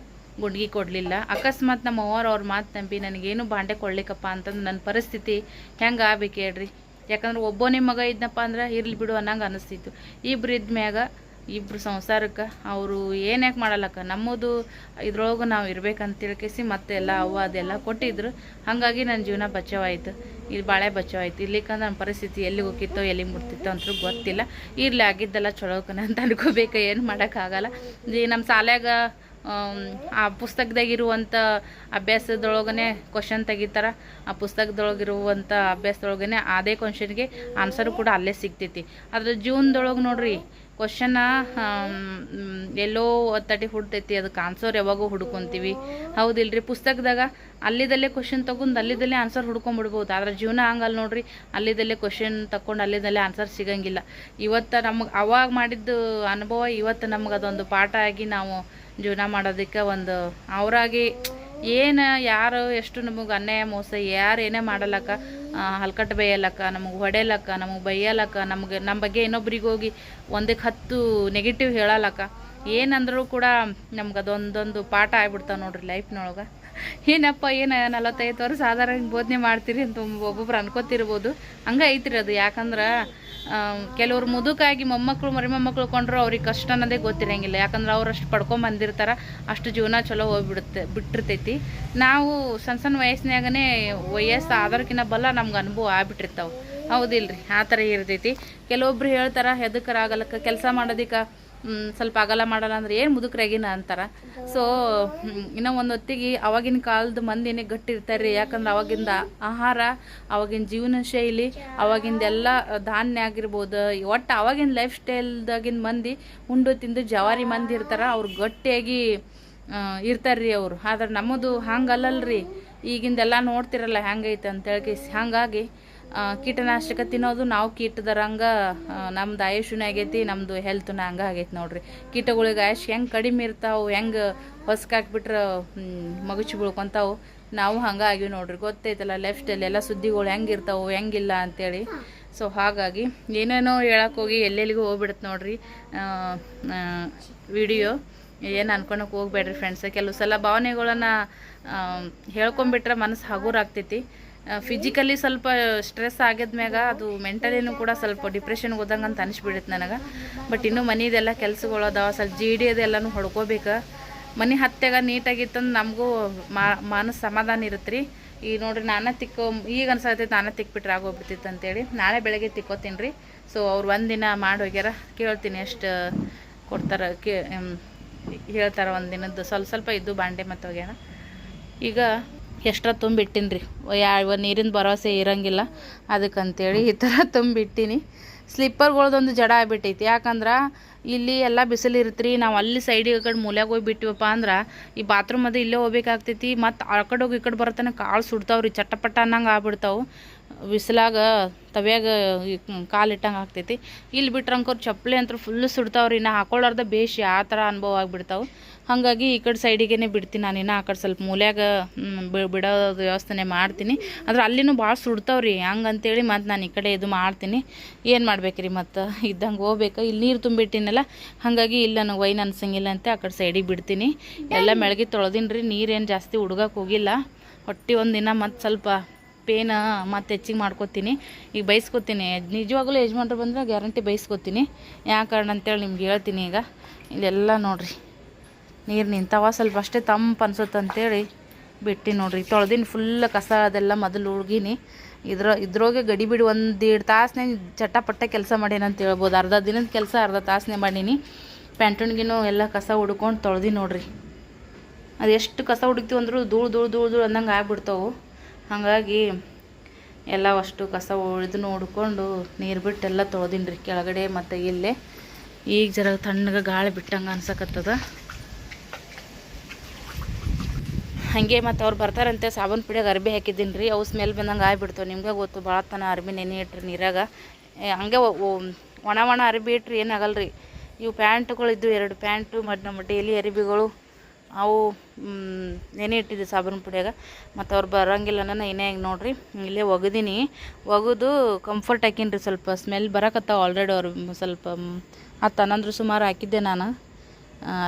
[SPEAKER 1] ಗುಂಡ್ಗಿ ಕೊಡಲಿಲ್ಲ. ಅಕಸ್ಮಾತ್ ನಮ್ಮ ಅವ್ವರ ಅವ್ರ ಮಾತು ನಂಬಿ ನನಗೇನು ಬಾಂಡೆ ಕೊಡ್ಲಿಕ್ಕಪ್ಪ ಅಂತಂದು ನನ್ನ ಪರಿಸ್ಥಿತಿ ಹೆಂಗೆ ಆಗ್ಬೇಕು ಹೇಳ್ರಿ? ಯಾಕಂದ್ರೆ ಒಬ್ಬನೇ ಮಗ ಇದ್ನಪ್ಪ ಅಂದ್ರೆ ಇರ್ಲಿ ಬಿಡು ಅನ್ನಂಗೆ ಅನಿಸ್ತಿತ್ತು. ಇಬ್ರು ಇದ್ಮ್ಯಾಗ ಇಬ್ಬರು ಸಂಸಾರಕ್ಕೆ ಅವರು ಏನು ಯಾಕೆ ಮಾಡಲ್ಲಕ್ಕ? ನಮ್ಮದು ಇದ್ರೊಳಗೆ ನಾವು ಇರ್ಬೇಕಂತ ತಿಳ್ಕೇಸಿ ಮತ್ತೆ ಎಲ್ಲ ಅವ್ವ ಅದೆಲ್ಲ ಕೊಟ್ಟಿದ್ರು. ಹಾಗಾಗಿ ನನ್ನ ಜೀವನ ಬಚಾವಾಯಿತು ಇಲ್ಲಿ ಬಾಳೆ ಬಚಾವಾಯ್ತು ಇರ್ಲಿಕ್ಕಂದ್ರೆ ನನ್ನ ಪರಿಸ್ಥಿತಿ ಎಲ್ಲಿ ಹೋಗಿತ್ತೋ ಎಲ್ಲಿ ಮುಟ್ತಿತ್ತೋ ಅಂತೂ ಗೊತ್ತಿಲ್ಲ. ಇರ್ಲಿ ಆಗಿದ್ದೆಲ್ಲ ಚಲೋಕನ ಅಂತ ಅನ್ಕೋಬೇಕು. ಏನು ಮಾಡೋಕ್ಕಾಗಲ್ಲ. ಈ ನಮ್ಮ ಶಾಲ್ಯಾಗ ಆಮ್, ಆ ಪುಸ್ತಕದಾಗಿರುವಂಥ ಅಭ್ಯಾಸದೊಳಗನೆ ಕ್ವಶನ್ ತೆಗಿತಾರ. ಆ ಪುಸ್ತಕದೊಳಗಿರುವಂಥ ಅಭ್ಯಾಸದೊಳಗನೆ ಅದೇ ಕ್ವಶನ್ಗೆ ಆನ್ಸರು ಕೂಡ ಅಲ್ಲೇ ಸಿಗ್ತೈತಿ. ಅದ್ರ ಜೀವನದೊಳಗೆ ನೋಡ್ರಿ ಕ್ವಶನ ಎಲ್ಲೋ ಒತ್ತಟಿ ಹುಡ್ತೈತಿ, ಅದಕ್ಕೆ ಆನ್ಸರ್ ಯಾವಾಗೂ ಹುಡ್ಕೊಂತೀವಿ. ಹೌದಿಲ್ರಿ, ಪುಸ್ತಕದಾಗ ಅಲ್ಲಿದಲ್ಲೇ ಕ್ವಶನ್ ತಗೊಂಡು ಅಲ್ಲಿದಲ್ಲೇ ಆನ್ಸರ್ ಹುಡ್ಕೊಂಬಿಡ್ಬೋದು. ಆದ್ರೆ ಜೀವನ ಹಂಗಲ್ಲ ನೋಡ್ರಿ, ಅಲ್ಲಿದಲ್ಲೇ ಕ್ವಶನ್ ತಗೊಂಡು ಅಲ್ಲಿದಲ್ಲೇ ಆನ್ಸರ್ ಸಿಗಂಗಿಲ್ಲ. ಇವತ್ತು ನಮಗೆ ಅವಾಗ ಮಾಡಿದ್ದು ಅನುಭವ, ಇವತ್ತು ನಮ್ಗೆ ಅದೊಂದು ಪಾಠ ಆಗಿ ನಾವು ಜೀವನ ಮಾಡೋದಕ್ಕೆ ಒಂದು ಅವರಾಗಿ ಏನು ಯಾರು ಎಷ್ಟು ನಮಗೆ ಅನ್ಯಾಯ, ಮೋಸ, ಯಾರು ಏನೇ ಮಾಡಲಕ್ಕ ಹಲ್ಕಟ್ಟು ಬೇಯಲಕ್ಕ, ನಮಗೆ ಹೊಡೆಯಲಕ್ಕ, ನಮಗೆ ಬೈಯಲಕ್ಕ, ನಮಗೆ ನಮ್ಮ ಬಗ್ಗೆ ಇನ್ನೊಬ್ರಿಗೆ ಹೋಗಿ ಒಂದಕ್ಕೆ ಹತ್ತು ನೆಗೆಟಿವ್ ಹೇಳಲಕ್ಕ, ಏನಂದ್ರೂ ಕೂಡ ನಮ್ಗೆ ಅದೊಂದೊಂದು ಪಾಠ ಆಗ್ಬಿಡ್ತಾವೆ ನೋಡ್ರಿ ಲೈಫ್ನೊಳಗೆ. ಏನಪ್ಪ, ಏನು ನಲವತ್ತೈದು ವರ್ಷ ಸಾಧಾರಣ ಬೋಧನೆ ಮಾಡ್ತೀರಿ ಅಂತ ಒಬ್ಬೊಬ್ರು ಅನ್ಕೋತಿರ್ಬೋದು. ಹಂಗೆ ಐತ್ರಿ ಅದು. ಯಾಕಂದ್ರೆ ಕೆಲವ್ರು ಮುದುಕಾಗಿ ಮೊಮ್ಮಕ್ಕಳು ಮರಿ ಮೊಮ್ಮಕ್ಕಳು ಕೊಂಡ್ರು ಅವ್ರಿಗೆ ಕಷ್ಟ ಅನ್ನೋದೇ ಗೊತ್ತಿರಂಗಿಲ್ಲ. ಯಾಕಂದ್ರೆ ಅವ್ರು ಅಷ್ಟು ಪಡ್ಕೊಂಡ್ ಬಂದಿರ್ತಾರ, ಅಷ್ಟು ಜೀವನ ಚಲೋ ಹೋಗ್ಬಿಡುತ್ತೆ, ಬಿಟ್ಟಿರ್ತೈತಿ. ನಾವು ಸಣ್ಣ ಸಣ್ಣ ವಯಸ್ಸಿನಾಗನೇ ವಯಸ್ಸು ಆದರ್ಕಿನ್ನ ಬಲ್ಲ ನಮ್ಗೆ ಅನುಭವ ಆಗ್ಬಿಟ್ಟಿರ್ತಾವೆ. ಹೌದಿಲ್ರಿ? ಆ ಥರ ಇರ್ತೈತಿ. ಕೆಲವೊಬ್ರು ಹೇಳ್ತಾರ, ಎದಕ್ಕರ ಆಗಲಕ್ಕ? ಕೆಲಸ ಮಾಡೋದಕ್ಕೆ ಸ್ವಲ್ಪ ಅಗಲ ಮಾಡಲ್ಲ ಅಂದ್ರೆ ಏನು ಮುದುಕರಾಗಿನ ಅಂತಾರ. ಸೊ ಇನ್ನ ಒಂದು ಹೊತ್ತಿಗೆ ಅವಾಗಿನ ಕಾಲದ ಮಂದಿನೇ ಗಟ್ಟಿ ಇರ್ತಾರೆ ಯಾಕಂದ್ರೆ ಅವಾಗಿಂದ ಆಹಾರ, ಅವಾಗಿನ ಜೀವನ ಶೈಲಿ ಅವಾಗಿಂದೆಲ್ಲ ಧಾನ್ಯ ಆಗಿರ್ಬೋದು, ಒಟ್ಟು ಅವಾಗಿನ ಲೈಫ್ ಸ್ಟೈಲ್ದಾಗಿನ ಮಂದಿ, ಉಂಡು ತಿಂದು ಜವಾರಿ ಮಂದಿ ಇರ್ತಾರ, ಅವ್ರು ಗಟ್ಟಿಯಾಗಿ ಇರ್ತಾರೆ ರೀ ಅವರು. ಆದ್ರೆ ನಮ್ಮದು ಹಂಗಲ್ಲಲ್ರಿ. ಈಗಿಂದೆಲ್ಲ ನೋಡ್ತಿರಲ್ಲ ಹೆಂಗೈತೆ ಅಂತೇಳಿ ಹಂಗಾಗಿ ಕೀಟನಾಶಕ ತಿನ್ನೋದು ನಾವು ಕೀಟದರಂಗ ನಮ್ದು ಆಯುಷ್ಯನೇ ಆಗೈತಿ ನಮ್ಮದು ಹೆಲ್ತ್ನ ಹಂಗೆ ಆಗೈತಿ ನೋಡ್ರಿ. ಕೀಟಗಳಿಗೆ ಆಯುಷ್ ಹೆಂಗೆ ಕಡಿಮೆ ಇರ್ತಾವೆ, ಹೆಂಗೆ ಹೊಸ್ಕಾಕ್ಬಿಟ್ರೆ ಮಗುಚಿ ಬೀಳ್ಕೊಂತಾವು, ನಾವು ಹಂಗೆ ಆಗಿವಿ ನೋಡ್ರಿ. ಗೊತ್ತೈತಲ್ಲ ಲೈಫ್ ಸ್ಟೈಲ್ ಎಲ್ಲ ಸುದ್ದಿಗಳು ಹೆಂಗೆ ಇರ್ತಾವೆ ಹೆಂಗಿಲ್ಲ ಅಂತೇಳಿ. ಸೊ ಹಾಗಾಗಿ ಏನೇನೋ ಹೇಳಕ್ಕೆ ಹೋಗಿ ಎಲ್ಲೆಲ್ಲಿಗೂ ಹೋಗ್ಬಿಡುತ್ತೆ ನೋಡ್ರಿ. ವಿಡಿಯೋ ಏನು ಅನ್ಕೊಳಕ್ಕೆ ಹೋಗ್ಬೇಡ್ರಿ ಫ್ರೆಂಡ್ಸ್ ಕೆಲವು ಸಲ ಭಾವನೆಗಳನ್ನು ಹೇಳ್ಕೊಂಬಿಟ್ರೆ ಮನಸ್ಸು ಹಗುರ ಆಗ್ತೈತಿ ಫಿಸಿಕಲಿ ಸ್ವಲ್ಪ ಸ್ಟ್ರೆಸ್ ಆಗಿದ್ಮ್ಯಾಗ ಅದು ಮೆಂಟಲಿನೂ ಕೂಡ ಸ್ವಲ್ಪ ಡಿಪ್ರೆಷನ್ಗೆ ಹೋದಂಗೆ ಅಂತ ಅನಿಸ್ಬಿಡುತ್ತೆ ನನಗೆ. ಬಟ್ ಇನ್ನೂ ಮನೆದೆಲ್ಲ ಕೆಲ್ಸಗಳು ಅದಾವ, ಸ್ವಲ್ಪ ಜಿ ಡಿ ಅದೆಲ್ಲನೂ ಹೊಡ್ಕೋಬೇಕು. ಮನೆ ಹತ್ತೆಗ ನೀಟಾಗಿತ್ತಂದ್ರೆ ನಮಗೂ ಮನಸ್ಸು ಸಮಾಧಾನ ಇರುತ್ತೆ ರೀ ಈಗ ನೋಡ್ರಿ ನಾನೇ ತಿಕ್ಕೋ, ಈಗ ಅನ್ಸತ್ತೆ ನಾನೇ ತಿಕ್ಬಿಟ್ರೆ ಆಗೋಗ್ಬಿಡ್ತಿತ್ತು ಅಂತೇಳಿ. ನಾಳೆ ಬೆಳಗ್ಗೆ ತಿಕ್ಕೋತೀನಿ ರೀ. ಸೊ ಅವ್ರು ಒಂದಿನ ಮಾಡಿ ಹೋಗ್ಯಾರ. ಕೇಳ್ತೀನಿ ಎಷ್ಟು ಕೊಡ್ತಾರೆ, ಕೇ ಹೇಳ್ತಾರೆ ಒಂದು ದಿನದ್ದು ಸ್ವಲ್ಪ ಸ್ವಲ್ಪ ಇದ್ದು ಬಾಂಡೆ ಮತ್ತೆ ಹೋಗ್ಯಾರ ಈಗ ಎಕ್ಸ್ಟ್ರಾ ತುಂಬಿಟ್ಟಿನಿ ರೀ ಯಾವ ನೀರಿನ ಭರವಸೆ ಇರೋಂಗಿಲ್ಲ. ಅದಕ್ಕಂತೇಳಿ ಈ ಥರ ತುಂಬಿಟ್ಟಿನಿ. ಸ್ಲಿಪ್ಪರ್ಗಳ್ದೊಂದು ಜಡ ಆಗ್ಬಿಟ್ಟೈತಿ. ಯಾಕಂದ್ರೆ ಇಲ್ಲಿ ಎಲ್ಲ ಬಿಸಿಲು ಇರುತ್ತೆ ನಾವು ಅಲ್ಲಿ ಸೈಡಿಗೆ ಕಡೆ ಮೂಲ್ಯಾಗ ಹೋಗಿ ಬಿಟ್ಟಿವಪ್ಪ ಅಂದ್ರೆ ಈ ಬಾತ್ರೂಮ್ ಅದು ಇಲ್ಲೇ ಹೋಗ್ಬೇಕಾಗ್ತೈತಿ. ಮತ್ತು ಆ ಕಡೆ ಹೋಗಿ ಈ ಕಡೆ ಬರೋತನ ಕಾಳು ಸುಡ್ತಾವ್ರಿ. ಚಟ್ಟಪಟ್ಟ ಅನ್ನಂಗೆ ಆಗ್ಬಿಡ್ತಾವೆ. ಬಿಸಿಲಾಗ ತವ್ಯಾಗ ಕಾಲು ಇಟ್ಟಂಗೆ ಆಗ್ತೈತಿ. ಇಲ್ಲಿ ಬಿಟ್ರಂಕವ್ರು ಚಪ್ಪಲಿ ಅಂತೂ ಫುಲ್ ಸುಡ್ತಾವ್ರಿ. ನಾ ಹಾಕೊಳ್ಳಾರ್ದ ಬೇಷ್ ಆ ಥರ ಅನುಭವ ಆಗ್ಬಿಡ್ತಾವೆ. ಹಾಗಾಗಿ ಈ ಕಡೆ ಸೈಡಿಗೆ ಬಿಡ್ತೀನಿ ನಾನು ಆ ಕಡೆ ಸ್ವಲ್ಪ ಮೂಲ್ಯಾಗ ಬಿಡೋ ವ್ಯವಸ್ಥೆನೇ ಮಾಡ್ತೀನಿ. ಆದ್ರೆ ಅಲ್ಲಿನೂ ಭಾಳ ಸುಡ್ತಾವ್ರಿ, ಹಂಗಂತೇಳಿ ಮತ್ತು ನಾನು ಈ ಕಡೆ ಇದು ಮಾಡ್ತೀನಿ. ಏನು ಮಾಡ್ಬೇಕ್ರಿ ಮತ್ತು? ಇದ್ದಂಗೆ ಹೋಗ್ಬೇಕು. ಇಲ್ಲಿ ನೀರು ತುಂಬಿಟ್ಟಿನಲ್ಲ, ಹಾಗಾಗಿ ಇಲ್ಲ ನನಗೆ ವೈನ್ ಅನ್ಸಂಗಿಲ್ಲ ಅಂತ ಆ ಕಡೆ ಸೈಡಿಗೆ ಬಿಡ್ತೀನಿ. ಎಲ್ಲ ಮೆಳಗಿ ತೊಳೆದಿನಿ ರೀ ನೀರೇನು ಜಾಸ್ತಿ ಹುಡ್ಗಕ್ಕೆ ಹೋಗಿಲ್ಲ. ಹೊಟ್ಟೆ ಒಂದು ದಿನ ಮತ್ತು ಸ್ವಲ್ಪ ಪೇನ ಮತ್ತು ಹೆಚ್ಚಿಗೆ ಮಾಡ್ಕೊತೀನಿ. ಈಗ ಬೈಸ್ಕೊತೀನಿ. ನಿಜವಾಗ್ಲೂ ಯಜಮಾನ್ರು ಬಂದರೆ ಗ್ಯಾರಂಟಿ ಬೈಸ್ಕೊತೀನಿ. ಯಾಕೆ ಕಾರಣ ಅಂತೇಳಿ ನಿಮ್ಗೆ ಹೇಳ್ತೀನಿ ಈಗ. ಇಲ್ಲೆಲ್ಲ ನೋಡ್ರಿ. ನೀರು ನಿಂತಾವ, ಸ್ವಲ್ಪ ಅಷ್ಟೇ ತಂಪು ಅನ್ಸುತ್ತೆ ಅಂತೇಳಿ ಬಿಟ್ಟು ನೋಡ್ರಿ. ತೊಳೆದಿನ ಫುಲ್ ಕಸ ಅದೆಲ್ಲ ಮೊದಲು ಹುಡುಗಿನಿ ಇದ್ರ, ಇದ್ರೋಗೆ ಗಡಿ ಬಿಡಿ ಒಂದು ಎರಡು ತಾಸನೇ ಚಟ್ಟಪಟ್ಟ ಕೆಲಸ ಮಾಡೀನಿ ಅಂತ ಹೇಳ್ಬೋದು. ಅರ್ಧ ದಿನದ ಕೆಲಸ ಅರ್ಧ ತಾಸನೇ ಮಾಡೀನಿ. ಪ್ಯಾಂಟುಣ್ಗಿನೂ ಎಲ್ಲ ಕಸ ಹುಡ್ಕೊಂಡು ತೊಳೆದಿ ನೋಡ್ರಿ. ಅದು ಎಷ್ಟು ಕಸ ಹುಡುಕ್ತೀವಿ ಅಂದರೂ ಧೂಳು ಧೂಳು ಧೂಳು ಧೂಳು ಅಂದಂಗೆ ಆಗ್ಬಿಡ್ತಾವೆ. ಹಾಗಾಗಿ ಎಲ್ಲ ಅಷ್ಟು ಕಸ ಉಳಿದು ನೋಡಿಕೊಂಡು ನೀರು ಬಿಟ್ಟು ಎಲ್ಲ ತೊಳ್ದೀನಿ ರೀ ಕೆಳಗಡೆ ಮತ್ತು ಇಲ್ಲೇ. ಈಗ ಜರ ತಣ್ಣಗೆ ಗಾಳಿ ಬಿಟ್ಟಂಗೆ ಅನ್ಸಕತ್ತದ. ಹಾಗೆ ಮತ್ತು ಅವ್ರು ಬರ್ತಾರಂತೆ, ಸಾಬೂನು ಪುಡಿಯಾಗ ಅರ್ಬಿ ಹಾಕಿದ್ದೀನಿ ರೀ ಅವು ಸ್ಮೆಲ್ ಬಂದಂಗೆ ಆಗಿಬಿಡ್ತಾವೆ ನಿಮಗೆ ಗೊತ್ತು, ಭಾಳ ತನ ಅರ್ಬಿ ನೆನೆ ಇಟ್ರಿ ನೀರಾಗ. ಹಂಗೆ ಒಣ ಒಣ ಅರ್ಬಿ ಇಟ್ರಿ ಏನಾಗಲ್ಲ ರೀ ಇವು ಪ್ಯಾಂಟ್ಗಳು ಇದ್ದು ಎರಡು ಪ್ಯಾಂಟು ಮತ್ತು ನಮ್ಮ ಡೈಲಿ ಅರಿಬಿಗಳು, ಅವು ನೆನೆ ಇಟ್ಟಿದ್ದೆ ಸಾಬೂನು ಪುಡಿಯಾಗ. ಮತ್ತು ಅವ್ರು ಬರೋಂಗಿಲ್ಲ ನಾನು ಏನೇ ಈಗ ನೋಡ್ರಿ, ಇಲ್ಲೇ ಒಗದೀನಿ. ಒಗೆದು ಕಂಫರ್ಟ್ ಹಾಕೀನಿ ರೀ ಸ್ವಲ್ಪ ಸ್ಮೆಲ್ ಬರಕತ್ತಾವ ಆಲ್ರೆಡಿ ಅವ್ರು ಸ್ವಲ್ಪ ಹತ್ತು ಹನ್ನೊಂದು ಸುಮಾರು ಹಾಕಿದ್ದೆ ನಾನು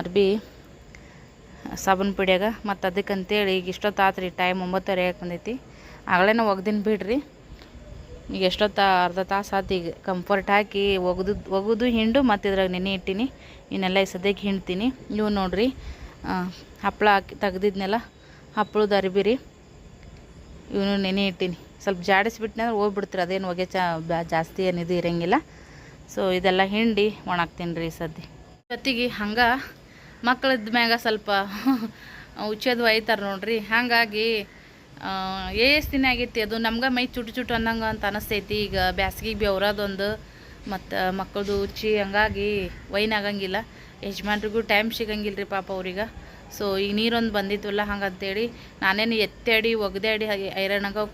[SPEAKER 1] ಅರ್ಬಿ. ಸಾಬೂನು ಪುಡಿಯಾಗ ಮತ್ತು ಅದಕ್ಕಂತೇಳಿ ಈಗ ಇಷ್ಟೊತ್ತು ಆತ್ರಿ ಟೈಮ್ ಒಂಬತ್ತುವರೆ ಯಾಕೆ ಬಂದೈತಿ. ಆಗಲೇ ನಾವು ಒಗ್ದಿನ ಬಿಡ್ರಿ. ಈಗ ಎಷ್ಟೊತ್ತು, ಅರ್ಧ ತಾಸು ಆತು ಈಗ. ಕಂಫರ್ಟ್ ಹಾಕಿ ಒಗ್ದು, ಒಗೆದು ಹಿಂಡು ಮತ್ತು ಇದ್ರಾಗ ನೆನೆ ಇಟ್ಟಿನಿ. ಇನ್ನೆಲ್ಲ ಈ ಸದ್ಯಕ್ಕೆ ಹಿಂಡ್ತೀನಿ. ಇವು ನೋಡ್ರಿ ಹಪ್ಪಳ ಹಾಕಿ ತೆಗ್ದಿದ್ನೆಲ್ಲ ಹಪ್ಪಳದ ಅರಿಬಿರಿ. ಇವನು ನೆನೆ ಇಟ್ಟೀನಿ. ಸ್ವಲ್ಪ ಜಾಡಿಸ್ಬಿಟ್ನೆ ಹೋಗ್ಬಿಡ್ತೀರಿ. ಅದೇನು ಹೊಗೆ ಚಾ ಜಾಸ್ತಿ ಏನಿದು ಇರೋಂಗಿಲ್ಲ. ಸೊ ಇದೆಲ್ಲ ಹಿಂಡಿ ಒಣಾಕ್ತೀನಿ ರೀ ಸದ್ಯ. ಜೊತೆಗೆ ಹಂಗೆ ಮಕ್ಕಳಿದ್ದ ಮ್ಯಾಗ ಸ್ವಲ್ಪ ಉಚ್ಚೋದು ಒಯ್ತಾರೆ ನೋಡ್ರಿ. ಹಾಗಾಗಿ ಎಷ್ಟು ದಿನ ಆಗೈತಿ. ಅದು ನಮ್ಗೆ ಮೈ ಚುಟು ಚುಟು ಅನ್ನಂಗೆ ಅಂತ ಅನಿಸ್ತೈತಿ. ಈಗ ಬ್ಯಾಸ್ಗಿಗೆ ಭೀ ಅವರದೊಂದು, ಮತ್ತು ಮಕ್ಕಳದು ಹಂಗಾಗಿ ವೈನ್ ಆಗಂಗಿಲ್ಲ. ಯಜಮಾನ್ರಿಗೂ ಟೈಮ್ ಸಿಗಂಗಿಲ್ಲ ರೀ ಪಾಪ ಅವ್ರಿಗೆ. ಸೊ ಈಗ ನೀರೊಂದು ಬಂದಿತ್ತಲ್ಲ, ಹಂಗಂತೇಳಿ ನಾನೇನು ಎತ್ತಾಡಿ, ಒಗ್ದಾಡಿ ಹಾಗೆ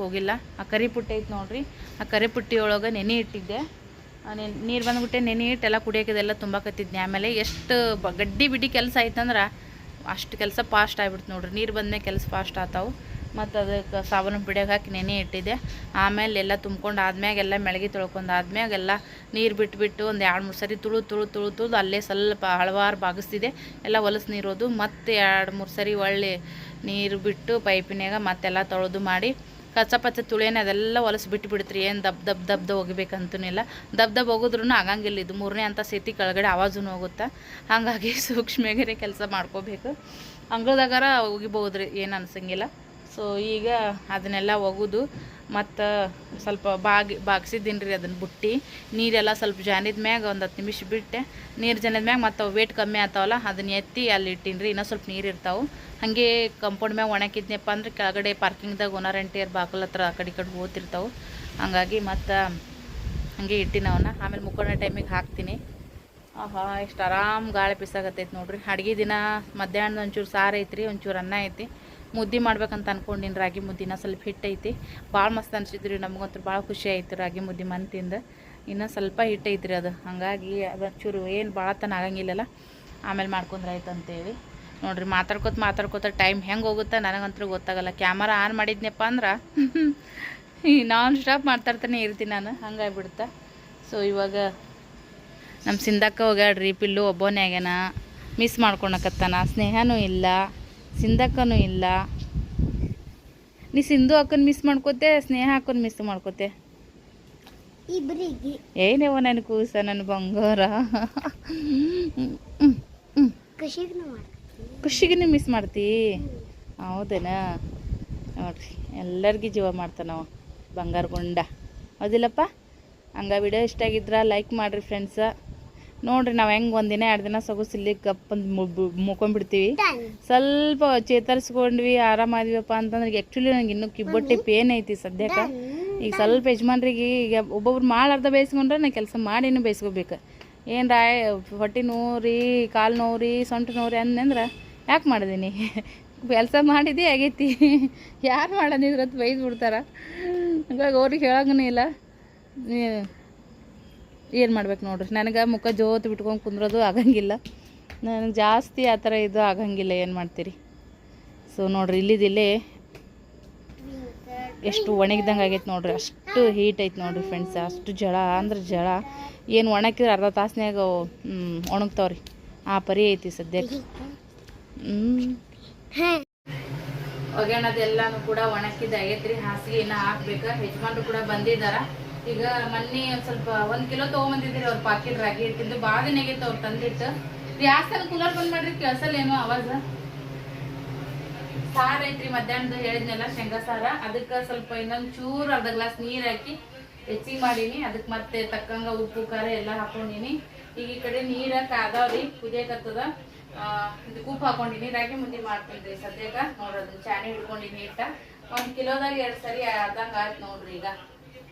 [SPEAKER 1] ಹೋಗಿಲ್ಲ. ಆ ಕರಿ ಪುಟ್ಟಿ ಐತೆ ನೋಡ್ರಿ. ಆ ಕರಿ ಪುಟ್ಟಿ ಒಳಗೆ ನೆನೆ ಇಟ್ಟಿದ್ದೆ. ನೀರು ಬಂದ್ಬಿಟ್ಟೆ ನೆನೆ ಇಟ್ಟೆಲ್ಲ ತುಂಬ ಕತ್ತಿದ್ನಿ. ಆಮೇಲೆ ಎಷ್ಟು ಬ ಗಡ್ಡಿ ಬಿಡಿ ಕೆಲಸ ಆಯ್ತಂದ್ರೆ ಅಷ್ಟು ಕೆಲಸ ಫಾಸ್ಟ್ ಆಗ್ಬಿಡ್ತು ನೋಡ್ರಿ. ನೀರು ಬಂದ್ಮೇಲೆ ಕೆಲಸ ಫಾಸ್ಟ್ ಆತಾವು. ಮತ್ತು ಅದಕ್ಕೆ ಸಾಬೂನು ಪಿಡಿಯಾಗ ಹಾಕಿ ನೆನೆ ಇಟ್ಟಿದ್ದೆ. ಆಮೇಲೆ ಎಲ್ಲ ತುಂಬ್ಕೊಂಡು ಆದ್ಮ್ಯಾಗೆಲ್ಲ ಮೆಳಗಿ ತೊಳ್ಕೊಂಡು ಆದ್ಮ್ಯಾಗ ಎಲ್ಲ ನೀರು ಬಿಟ್ಬಿಟ್ಟು ಒಂದು ಎರಡು ಮೂರು ಸರಿ ತುಳು ತುಳು ತುಳು ತುಳಿದು ಅಲ್ಲೇ ಸ್ವಲ್ಪ ಹಳವಾರು ಬಾಗಿಸ್ತಿದೆ ಎಲ್ಲ ಹೊಲಸು ನೀರೋದು ಮತ್ತೆ ಎರಡು ಮೂರು ಸರಿ ಒಳ್ಳೆ ನೀರು ಬಿಟ್ಟು ಪೈಪಿನ್ಯಾಗ ಮತ್ತೆಲ್ಲ ತೊಳೆದು ಮಾಡಿ ಕಚ್ಚ ಪಚ್ಚ ತುಳಿಯನ್ನು ಅದೆಲ್ಲ ಹೊಲಸು ಬಿಟ್ಟು ಬಿಡ್ತ್ರಿ ಏನು ದಬ್ ದಬ್ ದಬ್ದ ಹೋಗಬೇಕಂತೂನಿಲ್ಲ. ದಬ್ ದಬ್ ಹೋಗಿದ್ರೂ ಆಗಂಗಿಲ್ಲ, ಇದು ಮೂರನೇ ಅಂತ ಸೇತಿ ಕೆಳಗಡೆ ಆವಾಜೂ ಹೋಗುತ್ತೆ? ಹಾಗಾಗಿ ಸೂಕ್ಷ್ಮಗೆರೆ ಕೆಲಸ ಮಾಡ್ಕೋಬೇಕು. ಅಂಗಳದಾಗಾರ ಹೋಗಿಬೋದ್ರಿ ಏನು ಅನ್ಸಂಗಿಲ್ಲ. ಸೊ ಈಗ ಅದನ್ನೆಲ್ಲ ಹೋಗೋದು ಮತ್ತು ಸ್ವಲ್ಪ ಬಾಗಿ ಬಾಗಿಸಿದ್ದೀನಿ ರೀ ಅದನ್ನು ಬುಟ್ಟಿ. ನೀರೆಲ್ಲ ಸ್ವಲ್ಪ ಜಾನಿದ ಮ್ಯಾಗ ಒಂದು ಹತ್ತು ನಿಮಿಷ ಬಿಟ್ಟೆ. ನೀರು ಜಾನಿದ ಮ್ಯಾಗ ಮತ್ತು ವೇಟ್ ಕಮ್ಮಿ ಆಗ್ತಾವಲ್ಲ ಅದನ್ನ ಎತ್ತಿ ಅಲ್ಲಿ ಇಟ್ಟೀನಿ ರೀ ಇನ್ನೂ ಸ್ವಲ್ಪ ನೀರು ಇರ್ತಾವೆ. ಹಾಗೆ ಕಂಪೌಂಡ್ ಮ್ಯಾಗ ಒಣಗಿದ್ನಪ್ಪ ಅಂದ್ರೆ ಕೆಳಗಡೆ ಪಾರ್ಕಿಂಗ್ದಾಗ ಓನರ್ ಎಂಟಿಯರ್ ಬಾಕಲ್ ಹತ್ರ ಆ ಕಡೆ ಈ ಕಡೆ ಓದ್ತಿರ್ತಾವೆ ಹಂಗಾಗಿ ಮತ್ತು ಹಂಗೆ ಇಟ್ಟಿನ ಅವನ್ನ ಆಮೇಲೆ ಮುಕ್ಕೋಣ ಟೈಮಿಗೆ ಹಾಕ್ತೀನಿ. ಆಹಾ, ಎಷ್ಟು ಆರಾಮ್ ಗಾಳಿ ಪಿಸಾಗತ್ತೈತೆ ನೋಡ್ರಿ. ಅಡ್ಗೆ ದಿನ ಮಧ್ಯಾಹ್ನದ ಒಂಚೂರು ಸಾರು ಐತ್ರಿ, ಒಂಚೂರು ಅನ್ನ ಐತಿ. ಮುದ್ದೆ ಮಾಡ್ಬೇಕಂತ ಅನ್ಕೊಂಡಿನಿ ರಾಗಿ ಮುದ್ದಿನ ಸ್ವಲ್ಪ ಹಿಟ್ಟೈತಿ ಭಾಳ ಮಸ್ತ್ ಅನ್ಸಿದ್ರಿ ನಮಗಂತೂ ಭಾಳ ಖುಷಿ ಆಯ್ತು ರಾಗಿ ಮುದ್ದೆ ಮಂತಿಂದ. ಇನ್ನೂ ಸ್ವಲ್ಪ ಹಿಟ್ಟೈತ್ರಿ ಅದು. ಹಾಗಾಗಿ ಅದು ಚೂರು ಏನು ಭಾಳ ತನ ಆಗಂಗಿಲ್ಲಲ್ಲ. ಆಮೇಲೆ ಮಾಡ್ಕೊಂಡ್ರೆ ಆಯ್ತು ಅಂತೇಳಿ ನೋಡ್ರಿ ಮಾತಾಡ್ಕೊತ ಮಾತಾಡ್ಕೊತ ಟೈಮ್ ಹೆಂಗೆ ಹೋಗುತ್ತೆ ನನಗಂತೂ ಗೊತ್ತಾಗಲ್ಲ. ಕ್ಯಾಮರಾ ಆನ್ ಮಾಡಿದ್ನಪ್ಪ ಅಂದ್ರೆ ನಾನ್ ಸ್ಟಾಪ್ ಮಾತಾಡ್ತಾನೆ ಇರ್ತೀನಿ ನಾನು ಹಂಗಾಗ್ಬಿಡುತ್ತೆ? ಸೊ ಇವಾಗ ನಮ್ಮ ಸಿಂಧಕ್ಕ ಹೋಗ್ಯಾಡ್ರಿ ಪಿಲ್ಲು ಒಬ್ಬನೇ ಆಗ್ಯಾನ. ಮಿಸ್ ಮಾಡ್ಕೊಳಕತ್ತಾನ. ಸ್ನೇಹನೂ ಇಲ್ಲ ಸಿಂಧಕ್ಕನೂ ಇಲ್ಲ. ನೀ ಸಿಂಧು ಅಕ್ಕನ ಮಿಸ್ ಮಾಡ್ಕೋತೆ ಸ್ನೇಹ ಹಾಕೊಂಡು ಮಿಸ್ ಮಾಡ್ಕೋತೆ? ಏನೇವ ನನ್ನ ಕೂಸ ನನ್ನ ಬಂಗಾರ.
[SPEAKER 2] ಮಾಡ್ತೀನಿ
[SPEAKER 1] ಖುಷಿಗೂ ಮಿಸ್ ಮಾಡ್ತೀ? ಹೌದೇನಾ? ನೋಡ್ರಿ ಎಲ್ಲರಿಗೂ ಜೀವ ಮಾಡ್ತಾನವ ಬಂಗಾರ ಗುಂಡ. ಹೌದಿಲ್ಲಪ್ಪ? ಹಂಗ ವಿಡಿಯೋ ಇಷ್ಟ ಆಗಿದ್ರೆ ಲೈಕ್ ಮಾಡಿರಿ ಫ್ರೆಂಡ್ಸ ನೋಡ್ರಿ ನಾವು ಹೆಂಗೆ ಒಂದಿನ ಎರಡು ದಿನ ಸೊಗಸಿಲ್ಲಿ ಕಪ್ಪಂದು ಮುಕೊಂಡ್ಬಿಡ್ತೀವಿ ಸ್ವಲ್ಪ ಚೇತರಿಸ್ಕೊಂಡ್ವಿ ಆರಾಮಾದ್ವಿಪ್ಪ ಅಂತಂದ್ರೆ ಆ್ಯಕ್ಚುಲಿ ನಂಗೆ ಇನ್ನೂ ಕಿಬ್ಬೊಟ್ಟೆ ಪೇನ್ ಐತಿ ಸದ್ಯಕ್ಕೆ? ಈಗ ಸ್ವಲ್ಪ ಯಜಮಾನ್ರಿಗೆ ಈಗ ಒಬ್ಬೊಬ್ರು ಅರ್ಧ ಬೇಯಿಸ್ಕೊಂಡ್ರೆ ನಾ ಕೆಲಸ ಮಾಡಿನೂ ಬೇಯಿಸ್ಕೋಬೇಕು. ಏನು ರಾಯ್ ಹೊಟ್ಟೆ ರೀ ಕಾಲು ನೋವ್ರಿ ಸೊಂಟ ರೀ ಅಂದಂದ್ರೆ ಯಾಕೆ ಮಾಡಿದೀನಿ? ಕೆಲಸ ಮಾಡಿದ್ದೆ ಆಗೈತಿ. ಯಾರು ಮಾಡೋದಿದ್ರೆ ಅಂತ ಬೈದು ಬಿಡ್ತಾರ ಹಂಗಾಗಿ ಅವ್ರಿಗೆ ಹೇಳಂಗೂ ಇಲ್ಲ. ಏನು ಮಾಡ್ಬೇಕು ನೋಡ್ರಿ? ನನಗೆ ಮುಖ ಜೋತು ಬಿಟ್ಕೊಂಡು ಕುಂದ್ರೋದು ಆಗಂಗಿಲ್ಲ. ನನಗೆ ಜಾಸ್ತಿ ಆ ಥರ ಇದು ಆಗಂಗಿಲ್ಲ. ಏನು ಮಾಡ್ತೀರಿ? ಸೊ ನೋಡ್ರಿ ಇಲ್ಲಿದಿಲ್ಲೇ ಎಷ್ಟು ಒಣಗಿದಂಗೆ ಆಗೈತೆ ನೋಡ್ರಿ. ಅಷ್ಟು ಹೀಟ್ ಐತೆ ನೋಡ್ರಿ ಫ್ರೆಂಡ್ಸ್ ಅಷ್ಟು ಜಳ, ಅಂದ್ರೆ ಜಳ. ಏನು ಒಣಗಿದ್ರೆ ಅರ್ಧ ತಾಸಿನಾಗ ಒಣಗ್ತಾವ್ರಿ. ಆ ಪರಿ ಐತಿ ಸದ್ಯಕ್ಕೆ ಒಗ್ಯಾಣದೆಲ್ಲಾನು ಕೂಡ ಒಣಗಿದ ಆಗೈತ್ರಿ ಹಾಸಿಗೆ ಇನ್ನ ಹಾಕ್ಬೇಕ. ಯಜಮಾನ್ರು ಕೂಡ ಬಂದಿದಾರ. ಈಗ ಮೊನ್ನೆ ಒಂದ್ ಸ್ವಲ್ಪ ಒಂದ್ ಕಿಲೋ ತಗೊಂಬಂದಿದ್ರಿ ಅವ್ರ ಪಾಕಿಟ್ ರಾಗಿ ಇಟ್ಟಿದ್ದು ಬಾಳ ದಿನ ಆಗೈತೆ ಅವ್ರು ತಂದಿಟ್ಟು. ಯಾಸ್ತಾನ ಕೂಲರ್ ಬಂದ್ ಮಾಡ್ರಿ ಕೆಲಸಲ್ ಏನು ಅವಾಜ ಸಾರ ಐತ್ರಿ, ಮಧ್ಯಾಹ್ನದ ಹೇಳಿದ್ನೆಲ್ಲ ಶೇಂಗಾ ಸಾರ. ಅದಕ್ಕ ಸ್ವಲ್ಪ ಇನ್ನೊಂದ್ ಚೂರು ಅರ್ಧ ಗ್ಲಾಸ್ ನೀರ್ ಹಾಕಿ ಹೆಚ್ಚಿಗೆ ಮಾಡೀನಿ. ಅದಕ್ಕೆ ಮತ್ತೆ ತಕ್ಕಂಗ ಉಪ್ಪು, ಖಾರ ಎಲ್ಲ ಹಾಕೊಂಡಿನಿ. ಈಗ ಈ ಕಡೆ ನೀರ ಕಾದಾವ್ರಿ ಕುದಿಯಕತ್ತದ ಆ, ಇದಕ್ಕೆ ಉಪ್ಪು ಹಾಕೊಂಡಿನಿ. ರಾಗಿ ಮುದ್ದೆ ಮಾಡ್ತೀನಿ ಸದ್ಯಕ ನೋಡ್ರಿ ಅದನ್ನ ಚಾನಿ ಹಿಡ್ಕೊಂಡಿನಿ ಇಟ್ಟ. ಒಂದ್ ಕಿಲೋದಾಗ ಎರಡ್ ಸರಿ ಆದಂಗ ಆಯ್ತು ನೋಡ್ರಿ ಈಗ.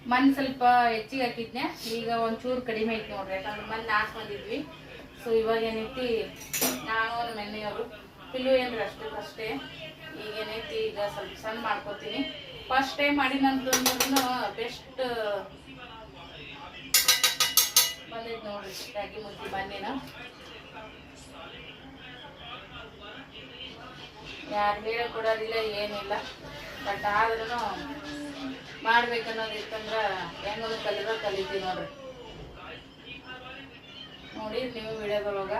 [SPEAKER 1] ಮಣ್ಣು ಸ್ವಲ್ಪ ಹೆಚ್ಚಿಗೆ ಹಾಕಿದ್ನೆ ಈಗ ಒಂಚೂರು ಚೂರು ಕಡಿಮೆ ಐತಿ ನೋಡ್ರಿ. ಯಾಕಂದ್ರೆ ಮಣ್ಣು ನಾಲ್ಕು ಬಂದಿದ್ವಿ. ಸೊ ಇವಾಗ ಏನೈತಿ ನಾನು ಎಣ್ಣೆಯವರು ಪಿಲ್ಲು ಏನ್ರಿ ಅಷ್ಟಕ್ಕಷ್ಟೇ ಈಗ ಏನೈತಿ ಈಗ ಸ್ವಲ್ಪ ಸಣ್ಣ ಮಾಡ್ಕೋತೀನಿ. ಫಸ್ಟ್ ಟೈಮ್ ಮಾಡಿನಂತಂದ್ರೂ ಬೆಸ್ಟ್ ಬಂದೈತಿ ನೋಡ್ರಿ. ರಾಗಿ ಮುದ್ದೆ ಬನ್ನಿನ ಯಾರು ಹೇಳ್ಕೊಡೋದಿಲ್ಲ, ಏನಿಲ್ಲ. ಬಟ್ ಆದ್ರೂ ಮಾಡ್ಬೇಕನ್ನೋದಿತ್ತಂದ್ರೆ ಹೆಂಗದು ಕಲಿರೋ ಕಲಿತೀವಿ ನೋಡ್ರಿ. ನೋಡಿ ನೀವು ವಿಡಿಯೋದೊಳಗ.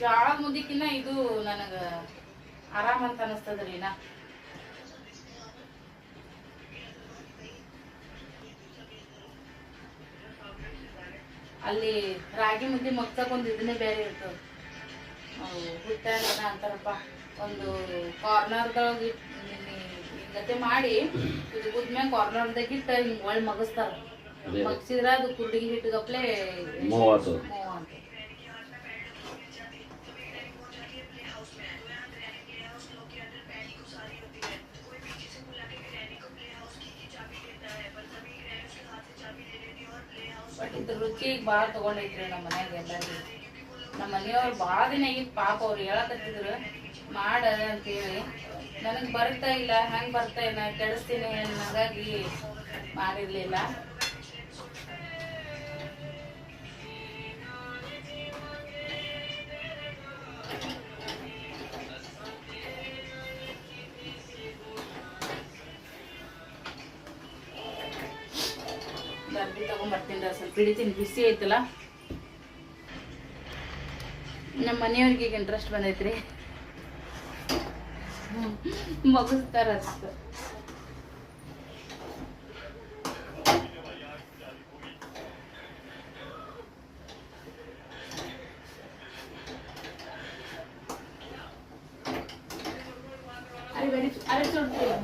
[SPEAKER 1] ಜಾಳ ಮುದಿಕಿನ್ನ ಇದು ನನಗ ಆರಾಮ್ ಅಂತ ಅನಿಸ್ತದ್ರಿ ನಾ ಅಲ್ಲಿ ರಾಗಿ ಮುದ್ದೆ ಮಗ್ಸಕ್ ಒಂದು ಇದನ್ನೇ ಬೇರೆ ಇರ್ತದೆ. ಹುಟ್ಟ ಅಂತಾರಪ್ಪ. ಒಂದು ಕಾರ್ನರ್ದೊಳಗೆ ಗತೆ ಮಾಡಿ ಇದು ಗುದ್ಮ್ಯಾಗ ಕಾರ್ನರ್ದಾಗ ಇಟ್ಟು ಹಿಂಗೆ ಒಳ್ಳೆ ಮಗಸ್ತಾರ. ಮಗ್ಸಿದ್ರ ಅದು ಕುರ್ಡಿಗೆ ಹಿಟ್ಟಗಪ್ಲೆ
[SPEAKER 3] ಮೂವತ್ತು.
[SPEAKER 1] ರುಚಿ ಭಾಳ ತಗೊಂಡೈತ್ರಿ ನಮ್ಮ ಮನ್ಯಾಗ ಎಲ್ಲರಿಗೂ. ನಮ್ಮ ಮನೆಯವ್ರು ಭಾಳ ದಿನ ಆಗಿತ್ತು ಪಾಪ ಅವ್ರು ಹೇಳಕತ್ತಿದ್ರು, ಮಾಡ ಅಂತೇಳಿ. ನನಗೆ ಬರ್ತಾ ಇಲ್ಲ, ಹೆಂಗೆ ಬರ್ತಾ ಇಲ್ಲ, ಕೆಡಿಸ್ತೀನಿ ಹಾಗಾಗಿ ಮಾಡಿರ್ಲಿಲ್ಲ. ಹಿಡಿತೀನಿ ಬಿಸಿ ಐತಲ್ಲ. ನಮ್ಮ ಮನೆಯವ್ರಿಗೆ ಈಗ ಇಂಟ್ರೆಸ್ಟ್ ಬಂದೈತ್ರಿ. ಮಗಸ್ತಾರ ಅಷ್ಟ ಅರೆ ಬೇರೆ ಅರೆ ಸುಡ್ತೀವಿ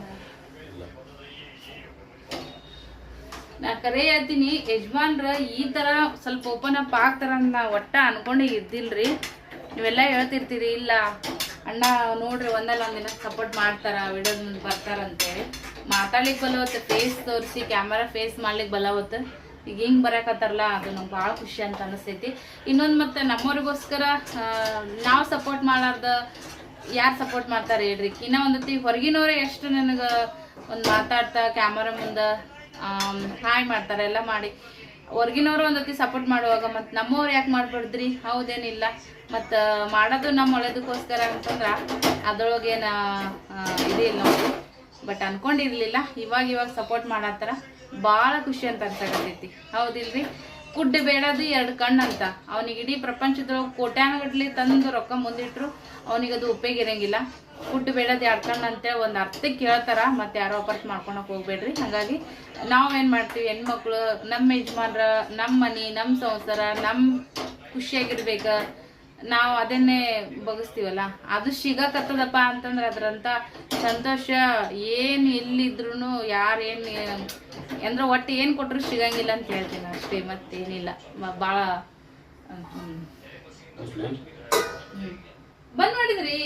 [SPEAKER 1] ಕರೆ ಹೇಳ್ತೀನಿ ಯಜಮಾನ್ರ ಈ ಥರ ಸ್ವಲ್ಪ ಓಪನ್ ಅಪ್ ಆಗ್ತಾರ ನಾ ಒಟ್ಟ ಅನ್ಕೊಂಡೇ ಇದ್ದಿಲ್ರಿ. ನೀವೆಲ್ಲ ಹೇಳ್ತಿರ್ತೀರಿ, ಇಲ್ಲ, ಅಣ್ಣ ನೋಡ್ರಿ ಒಂದಲ್ಲ ಒಂದಿನ ಸಪೋರ್ಟ್ ಮಾಡ್ತಾರ ವಿಡಿಯೋ ಮುಂದೆ ಬರ್ತಾರಂತೇಳಿ ಮಾತಾಡ್ಲಿಕ್ಕೆ ಬಲವತ್ತು ಫೇಸ್ ತೋರಿಸಿ ಕ್ಯಾಮರಾ ಫೇಸ್ ಮಾಡ್ಲಿಕ್ಕೆ ಬಲವತ್ತು. ಈಗ ಹಿಂಗೆ ಬರಕತ್ತಾರಲ್ಲ, ಅದು ನಂಗೆ ಭಾಳ ಖುಷಿ ಅಂತ ಅನಿಸ್ತೈತಿ ಇನ್ನೊಂದು ಮತ್ತು ನಮ್ಮವ್ರಿಗೋಸ್ಕರ ನಾವು ಸಪೋರ್ಟ್ ಮಾಡಾರ್ದ, ಯಾರು ಸಪೋರ್ಟ್ ಮಾಡ್ತಾರೆ ಹೇಳ್ರಿ. ಇನ್ನೂ ಒಂದತಿ ಹೊರಗಿನವ್ರೆ ಎಷ್ಟು ನನಗೆ ಒಂದು ಮಾತಾಡ್ತಾ ಕ್ಯಾಮರಾ ಮುಂದೆ ಹಾಯ್ ಮಾಡ್ತಾರೆ, ಎಲ್ಲ ಮಾಡಿ. ಹೊರ್ಗಿನವ್ರು ಒಂದೊತ್ತಿ ಸಪೋರ್ಟ್ ಮಾಡುವಾಗ ಮತ್ತು ನಮ್ಮವ್ರು ಯಾಕೆ ಮಾಡಿಬಿಡ್ದ್ರಿ ಹೌದೇನಿಲ್ಲ. ಮತ್ತು ಮಾಡೋದು ನಮ್ಮ ಒಳ್ಳೇದಕ್ಕೋಸ್ಕರ ಅಂತಂದ್ರೆ ಅದ್ರೊಳಗೇನು ಇದಿಲ್ಲ ನೋಡಿ. ಬಟ್ ಅನ್ಕೊಂಡಿರ್ಲಿಲ್ಲ. ಇವಾಗ ಇವಾಗ ಸಪೋರ್ಟ್ ಮಾಡತ್ತಾರ ಭಾಳ ಖುಷಿ ಅಂತ ಅನ್ಸಕತ್ತೈತಿ. ಹೌದಿಲ್ರಿ? ಕುಡ್ಡು ಬೇಡದು ಎರಡು ಕಣ್ಣು ಅಂತ. ಅವನಿಗೆ ಇಡೀ ಪ್ರಪಂಚದೊಳಗೆ ಕೋಟ್ಯಾನಗಟ್ಲೆ ತಂದು ರೊಕ್ಕ ಮುಂದಿಟ್ರು, ಅವನಿಗೆ ಅದು ಉಪಯೋಗ ಇರಂಗಿಲ್ಲ. ಫುಡ್ ಬೇಡದು ಎರಡು ಕಣ್ಣು ಅಂತೇಳಿ ಒಂದು ಅರ್ಥಕ್ಕೆ ಹೇಳ್ತಾರ ಮತ್ತೆ ಯಾರೋ ವಾಪಸ್ ಮಾಡ್ಕೊಳಕ್ ಹೋಗ್ಬೇಡ್ರಿ. ಹಾಗಾಗಿ ನಾವೇನು ಮಾಡ್ತೀವಿ, ಹೆಣ್ಮಕ್ಳು, ನಮ್ಮ ಯಜಮಾನ್ರ, ನಮ್ಮ ಮನೆ, ನಮ್ಮ ಸಂಸಾರ, ನಮ್ಮ ಖುಷಿಯಾಗಿರ್ಬೇಕ. ನಾವು ಅದನ್ನೇ ಬಗಸ್ತೀವಲ್ಲ? ಅದು ಸಿಗಕತ್ತದಪ್ಪ ಅಂತಂದ್ರೆ ಅದ್ರಂತ ಸಂತೋಷ ಏನು ಎಲ್ಲಿದ್ರು ಯಾರು ಏನು ಅಂದ್ರೆ ಒಟ್ಟು ಏನು ಕೊಟ್ಟರು ಸಿಗಂಗಿಲ್ಲ ಅಂತ ಹೇಳ್ತೀನಿ ಅಷ್ಟೇ, ಮತ್ತೇನಿಲ್ಲ. ಭಾಳ ಬಂದ್ ಮಾಡಿದ್ರಿ?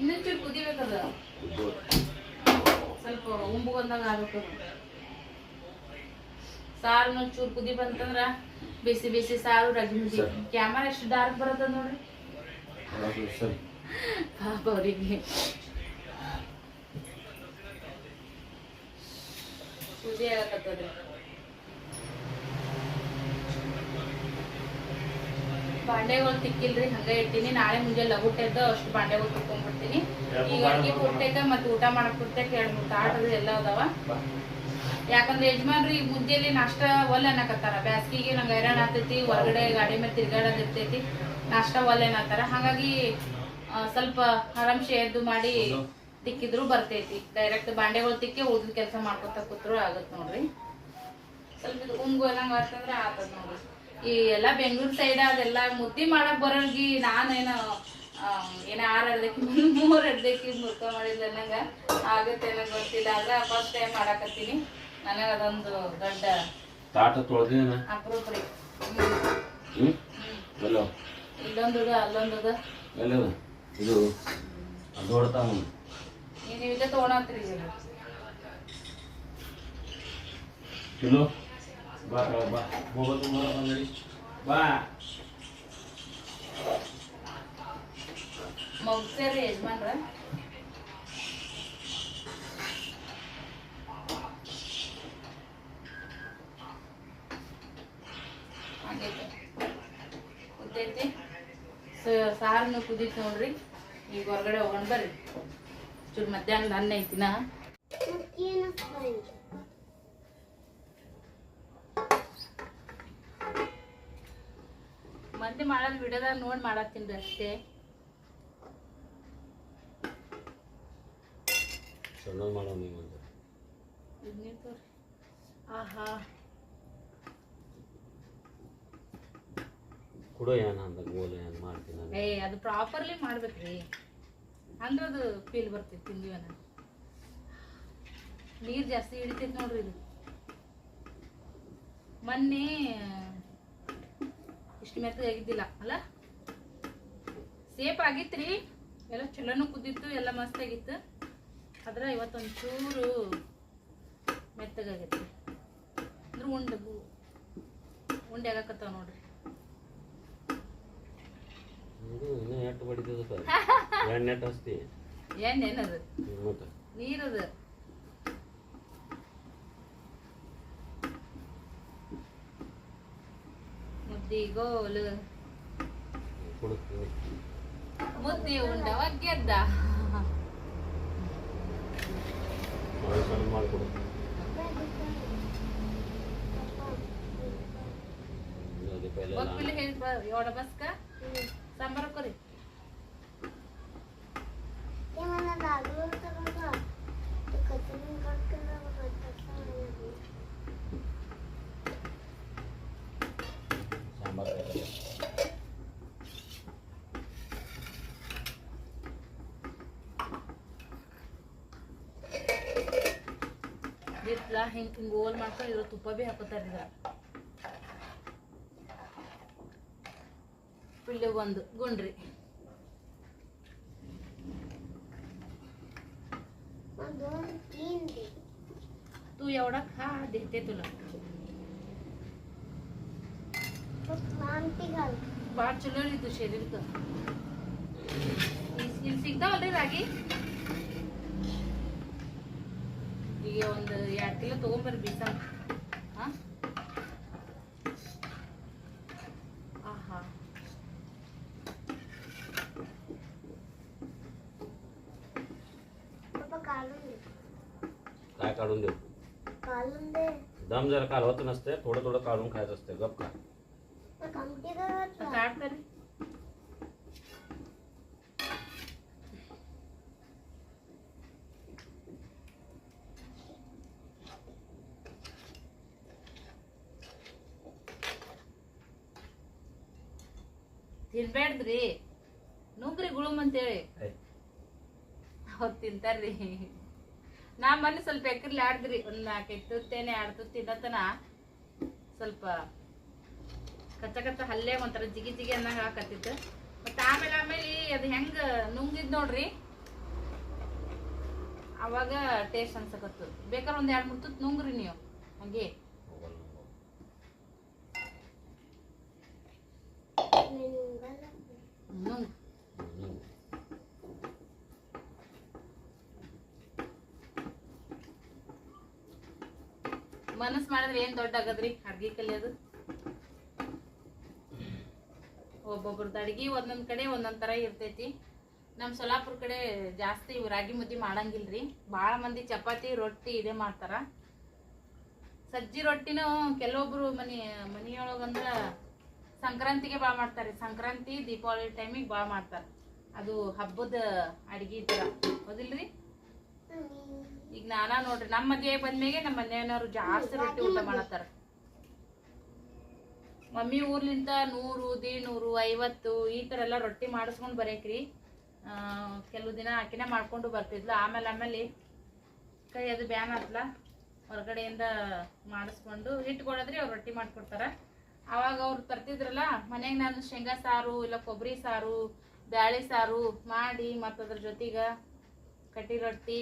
[SPEAKER 1] ಇನ್ನೊಂಚೂರು ಕುದಿಬೇಕದ. ಸ್ವಲ್ಪ ಉಂಬುಗೊಂದಂಗ ಆಗ್ಬೇಕು ಸಾರು ಚೂರು ಕುದಿ ಬಂತಂದ್ರ ಬಿಸಿ ಬಿಸಿ ಸಾರು
[SPEAKER 3] ಸರಿ.
[SPEAKER 1] ಕ್ಯಾಮರಾ ಎಷ್ಟು ಡಾರ್ಕ್ ಬರುತ್ತೆ ನೋಡ್ರಿ. ಪಾಪ ಅವರಿಗೆ. ಆಗಕತ್ತದ್ರಿ. ಬಾಂಡೆಗಳು ತಿಕ್ಕಿಲ್ರಿ ಹಂಗ ಇರ್ತೀನಿ ನಾಳೆ ಮುಂಜಾನೆ ಲಘುಟ್ ಎದ್ದು ಅಷ್ಟು ಬಾಂಡೆಗಳು ತಿಕ್ಕೊಂಡ್ಬಿಡ್ತೀನಿ. ಈಗ ಅಡ್ಗೆ ಕೊಟ್ಟೈತೆ ಮತ್ತೆ ಊಟ ಮಾಡಕ್ ಕೊಡ್ತೈತೆ ಎರಡ್ ಮೂರ್ ತಾಟ್ರಿ ಎಲ್ಲ ಅದಾವ. ಯಾಕಂದ್ರೆ ಯಜಮಾನ್ರಿ ಈ ಮುದ್ದೆಯಲ್ಲಿ ನಷ್ಟ ಒಲ್ ಅನ್ನಕತ್ತಾರ ಬ್ಯಾಸ್ಗಿಗೆ ನಂಗೆ ಹೈರಾಣ ಆಗ್ತೈತಿ ಹೊರಗಡೆ ಗಾಡಿ ಮೇಲೆ ತಿರ್ಗಾಡೋದ್ ಇರ್ತೈತಿ ನಾಷ್ಟ ಒಲ್ ಅನ್ನತ್ತಾರ ಹಾಗಾಗಿ ಸ್ವಲ್ಪ ಆರಾಮ್ಸೆ ಎದ್ದು ಮಾಡಿ ತಿಕ್ಕಿದ್ರು ಬರ್ತೈತಿ. ಡೈರೆಕ್ಟ್ ಬಾಂಡೆಗಳು ತಿಕ್ಕಿ ಉಳಿದ ಕೆಲಸ ಮಾಡ್ಕೊತ ಕೂತ್ರು ಆಗತ್ ನೋಡ್ರಿ. ಸ್ವಲ್ಪ ಇದು ಉಂಗು ಅನ್ನಂಗ ಆಗ್ತಂದ್ರೆ ಆತದ ನೋಡ್ರಿ. ಈ ಎಲ್ಲಾ ಬೆಂಗಳೂರು ಸೈಡ್ ಅದೆಲ್ಲ ಮುದ್ದೆ ಮಾಡಕ್ ಬರೋರ್ಗಿ ನಾನೇನು ಏನ ಆರ್ ಅರ್ಧಕ್ಕೆ ಮೂರು ಅರ್ಧಕ್ಕೆ ಮುರ್ಕ ಮಾಡಿದ್ ಅನ್ನಂಗ ಆಗತ್ತೆ ನಂಗೆ ಗೊತ್ತಿಲ್ಲ. ಆದ್ರೆ ಫಸ್ಟ್ ಟೈಮ್ ಮಾಡಾಕತ್ತೀನಿ. ನನಗ ಅದೊಂದು ದೊಡ್ಡ
[SPEAKER 3] ತಾಟ ತೊಳೆದೇನ
[SPEAKER 1] ಅಪರೂಪ ರೀ.
[SPEAKER 3] ಹ್ಞೂ ಎಲ್ಲೋ?
[SPEAKER 1] ಇಲ್ಲೊಂದು ಅಲ್ಲೊಂದು
[SPEAKER 3] ಎಲ್ಲೋ ಇದು ಅದು ಹೊಡ್ತಾವ
[SPEAKER 1] ನೀವು ಈಗ. ತೊಗೊಳತ್ರಿ
[SPEAKER 3] ಕಿಲೋ? ಬಾ ಬಾ, ಬಾ. ಹೋಗೋದು ಬಾ
[SPEAKER 1] ಮುಗ್ಸ್ಯಾರಿ ಯಜಮಾನ್ರ? ಆಗೈತೆ ಕುದ್ದೈತಿ ಸಾರನ್ನು ಕುದೀತು ನೋಡ್ರಿ. ಈಗ ಹೊರಗಡೆ ಹೋಗೋಣ ಬರ್ರಿ. ಚೂರು ಮಧ್ಯಾಹ್ನದ ಅನ್ನ ಐತಿನ ಮಂದಿ ಮಾಡೋದು ವಿಡಿಯೋದಾಗ ನೋಡಿ ಮಾಡತ್ತೀನಿ ಅಷ್ಟೇ.
[SPEAKER 3] ಸಣ್ಣ ಮಾಡೋ ನೀವು
[SPEAKER 1] ಆಹಾ.
[SPEAKER 3] ಕೊಡು ಏನ ಅಂದ, ಗೋಲ್ ಮಾಡ್ತೀನಿ ನಾನು?
[SPEAKER 1] ಏ, ಅದು ಪ್ರಾಪರ್ಲಿ ಮಾಡ್ಬೇಕ್ರಿ. ಅಂದ್ರೆ ಅದು ಫೀಲ್ ಬರ್ತೈತಿ ತಿಂದಿವನ ನೀರ್ ಜಾಸ್ತಿ ಹಿಡಿತೈತಿ ನೋಡ್ರಿ ಇದು. ಮೊನ್ನೆ, ಇಷ್ಟು ಮೆತ್ತಗಾಗಿದ್ದಿಲ್ಲ ಅಲ್ಲ? ಸೇಫ್ ಆಗಿತ್ರಿ. ಎಲ್ಲ ಚಲೋನು ಕುದ್ದಿತ್ತು ಎಲ್ಲ ಮಸ್ತ್ ಆಗಿತ್ತು. ಆದ್ರೆ ಇವತ್ತೊಂಚೂರು ಮೆತ್ತಗಾಗೈತಿ ಅಂದ್ರೆ ಉಂಡೆ ಉಂಡೆ ಆಗಕತ್ತಾವ ನೋಡ್ರಿ.
[SPEAKER 3] ಇನ್ನೂ ಎಟ್ಟು ಬಡಿತದಪ್ಪ ಎಣ್ಣೆ ಎಟ್ಟು ಹಚ್ತಿ.
[SPEAKER 1] ಏನೇನದು
[SPEAKER 3] ಮತ್ತೆ?
[SPEAKER 1] ನೀರದು. ಮುದ್ದಿಗೋಲು ಮುದ್ದಿ ಉಂಡವ ಗೆದ್ದ
[SPEAKER 3] ಮಾಡಿಕೊಡು ಅದೇ ಪೈಲೆ
[SPEAKER 1] ಬಕ್ಪಿಲಿ ಹೇಳಿ ಏಡ ಬಸ್ಕ ಸಾಂಬಾರ್ ಕೊರಿ
[SPEAKER 2] ಏಮನ್ನ ದಾದು ತಗೊಂಡ ಕತ್ತಿನ ಕಟ್ಕೊಂಡ
[SPEAKER 3] ಸಾಂಬಾರು ಪೈಲೆ
[SPEAKER 1] ಬಿತ್ಲ ಹಿಂಗ್ ಹಿಂಗ್ ಗೋಲ್ ಮಾಡ್ಕೊಂಡು ಇದ್ರ ತುಪ್ಪ ಬಿ ಹಾಕೋತಾರ ಇದ್ರ ಪಿಳ್ಳೆ ಒಂದು ಗುಂಡ್ರಿ
[SPEAKER 2] दोन तीन दे
[SPEAKER 1] तू एवढा खा देते तुला
[SPEAKER 2] मग मानती घाल
[SPEAKER 1] ಭಾಳ ಚಲೋ ರೀ ಇದು ಶರೀರಕ್ಕೆ ಇಲ್ಲಿ ಸಿಗ್ತಾವಲ್ರಿ ರಾಗಿ ಈಗ ಒಂದು ಎರಡು ಕಿಲೋ ತೊಗೊಂಬರ್ರಿ ಬೀಸ
[SPEAKER 3] दम जरा कालवत नसते थोडं थोडं काढून खायचं असते गप खा
[SPEAKER 2] मग आमटी करायचं
[SPEAKER 1] ಕಾಡ್ತಾರೆ ತಿನ್ಬೇಡ್ದ್ರಿ ನುಗ್ರಿ ಗುಳುಮ್ ಅಂತೇಳಿ ಅವ್ರು ತಿಂತಾರ್ರಿ ನಾ ಮೊನ್ನೆ ಸ್ವಲ್ಪ ಎಕರ್ಲಿ ಆಡಿದ್ರಿ. ಒಂದು ನಾಲ್ಕೈದು ತುತ್ತೇನೆ ಎರಡು ತುತ್ತಿ ತಿನ್ನತನ. ಸ್ವಲ್ಪ ಕಚ್ಚ ಕಚ್ಚ ಹಲ್ಲೆ ಒಂಥರ ಜಿಗಿ ಜಿಗಿ ಅನ್ನಂಗ ಹಾಕತ್ತಿತ್ತು ಮತ್ತೆ ಆಮೇಲೆ ಆಮೇಲೆ ಅದು ಹೆಂಗ ನುಂಗಿದ್ ನೋಡ್ರಿ. ಅವಾಗ ಟೇಸ್ಟ್ ಅನ್ಸಕತ್ತು. ಬೇಕಾದ್ರೆ ಒಂದ್ ಎರಡು ಮೂರು ತುತ್ತು ನುಂಗ್ರಿ ನೀವು. ಹಂಗೆ
[SPEAKER 2] ನಿಂಗಲ್ಲ
[SPEAKER 1] ನುಂಗ್ ಮನಸ್ ಮಾಡಿದ್ರೆ ಏನ್ ದೊಡ್ಡ ಆಗದ್ರಿ? ಅಡ್ಗಿ ಕಲಿಯೋದು? ಒಬ್ಬೊಬ್ರದ್ದು ಅಡ್ಗಿ ಒಂದೊಂದ್ ಕಡೆ ಒಂದೊಂದ್ ತರ ಇರ್ತೈತಿ. ನಮ್ ಸೊಲಾಪುರ ಕಡೆ ಜಾಸ್ತಿ ರಾಗಿ ಮುದ್ದಿ ಮಾಡಂಗಿಲ್ರಿ. ಬಾಳ ಮಂದಿ ಚಪಾತಿ, ರೊಟ್ಟಿ ಇದೇ ಮಾಡ್ತಾರ. ಸಜ್ಜಿ ರೊಟ್ಟಿನೂ ಕೆಲವೊಬ್ರು ಮನಿ, ಮನಿಯೊಳಗಂದ್ರ ಸಂಕ್ರಾಂತಿಗೆ ಭಾಳ ಮಾಡ್ತಾರೆ. ಸಂಕ್ರಾಂತಿ, ದೀಪಾವಳಿ ಟೈಮಿಗೆ ಬಾಳ ಮಾಡ್ತಾರ. ಅದು ಹಬ್ಬದ ಅಡ್ಗಿ ತರ. ಹೌದಿಲ್ರಿ? ಈಗ ನಾನಾ ನೋಡ್ರಿ, ನಮ್ಮ ಮದ್ವೆ ಬಂದ್ಮೇಲೆ ನಮ್ಮ ಮನೆಯವರು ಜಾಸ್ತಿ ರೊಟ್ಟಿ ಊಟ ಮಾಡತ್ತಾರ. ಮಮ್ಮಿ ಊರ್ಲಿಂದ ನೂರು ನೂರು ಐವತ್ತು ಈ ತರ ಎಲ್ಲ ರೊಟ್ಟಿ ಮಾಡಿಸ್ಕೊಂಡ್ ಬರೇಕ್ರಿ ಕೆಲವು ದಿನ ಆಕಿನ ಮಾಡ್ಕೊಂಡು ಬರ್ತಿದ್ಲು. ಆಮೇಲೆ ಆಮೇಲೆ ಕೈ ಅದು ಬ್ಯಾನ್ ಆತ್ಲ. ಹೊರಗಡೆಯಿಂದ ಮಾಡಿಸ್ಕೊಂಡು ಹಿಟ್ಕೊಳದ್ರಿ ಅವ್ರು ರೊಟ್ಟಿ ಮಾಡ್ಕೊಡ್ತಾರ. ಅವಾಗ ಅವ್ರು ತರ್ತಿದ್ರಲ್ಲ ಮನೆಗೆ ನಾನು ಶೇಂಗಾ ಸಾರು ಇಲ್ಲ ಕೊಬ್ಬರಿ ಸಾರು, ಬ್ಯಾಳಿ ಸಾರು ಮಾಡಿ ಮತ್ತು ಅದ್ರ ಜೊತೆಗೆ ಕಟ್ಟಿ ರೊಟ್ಟಿ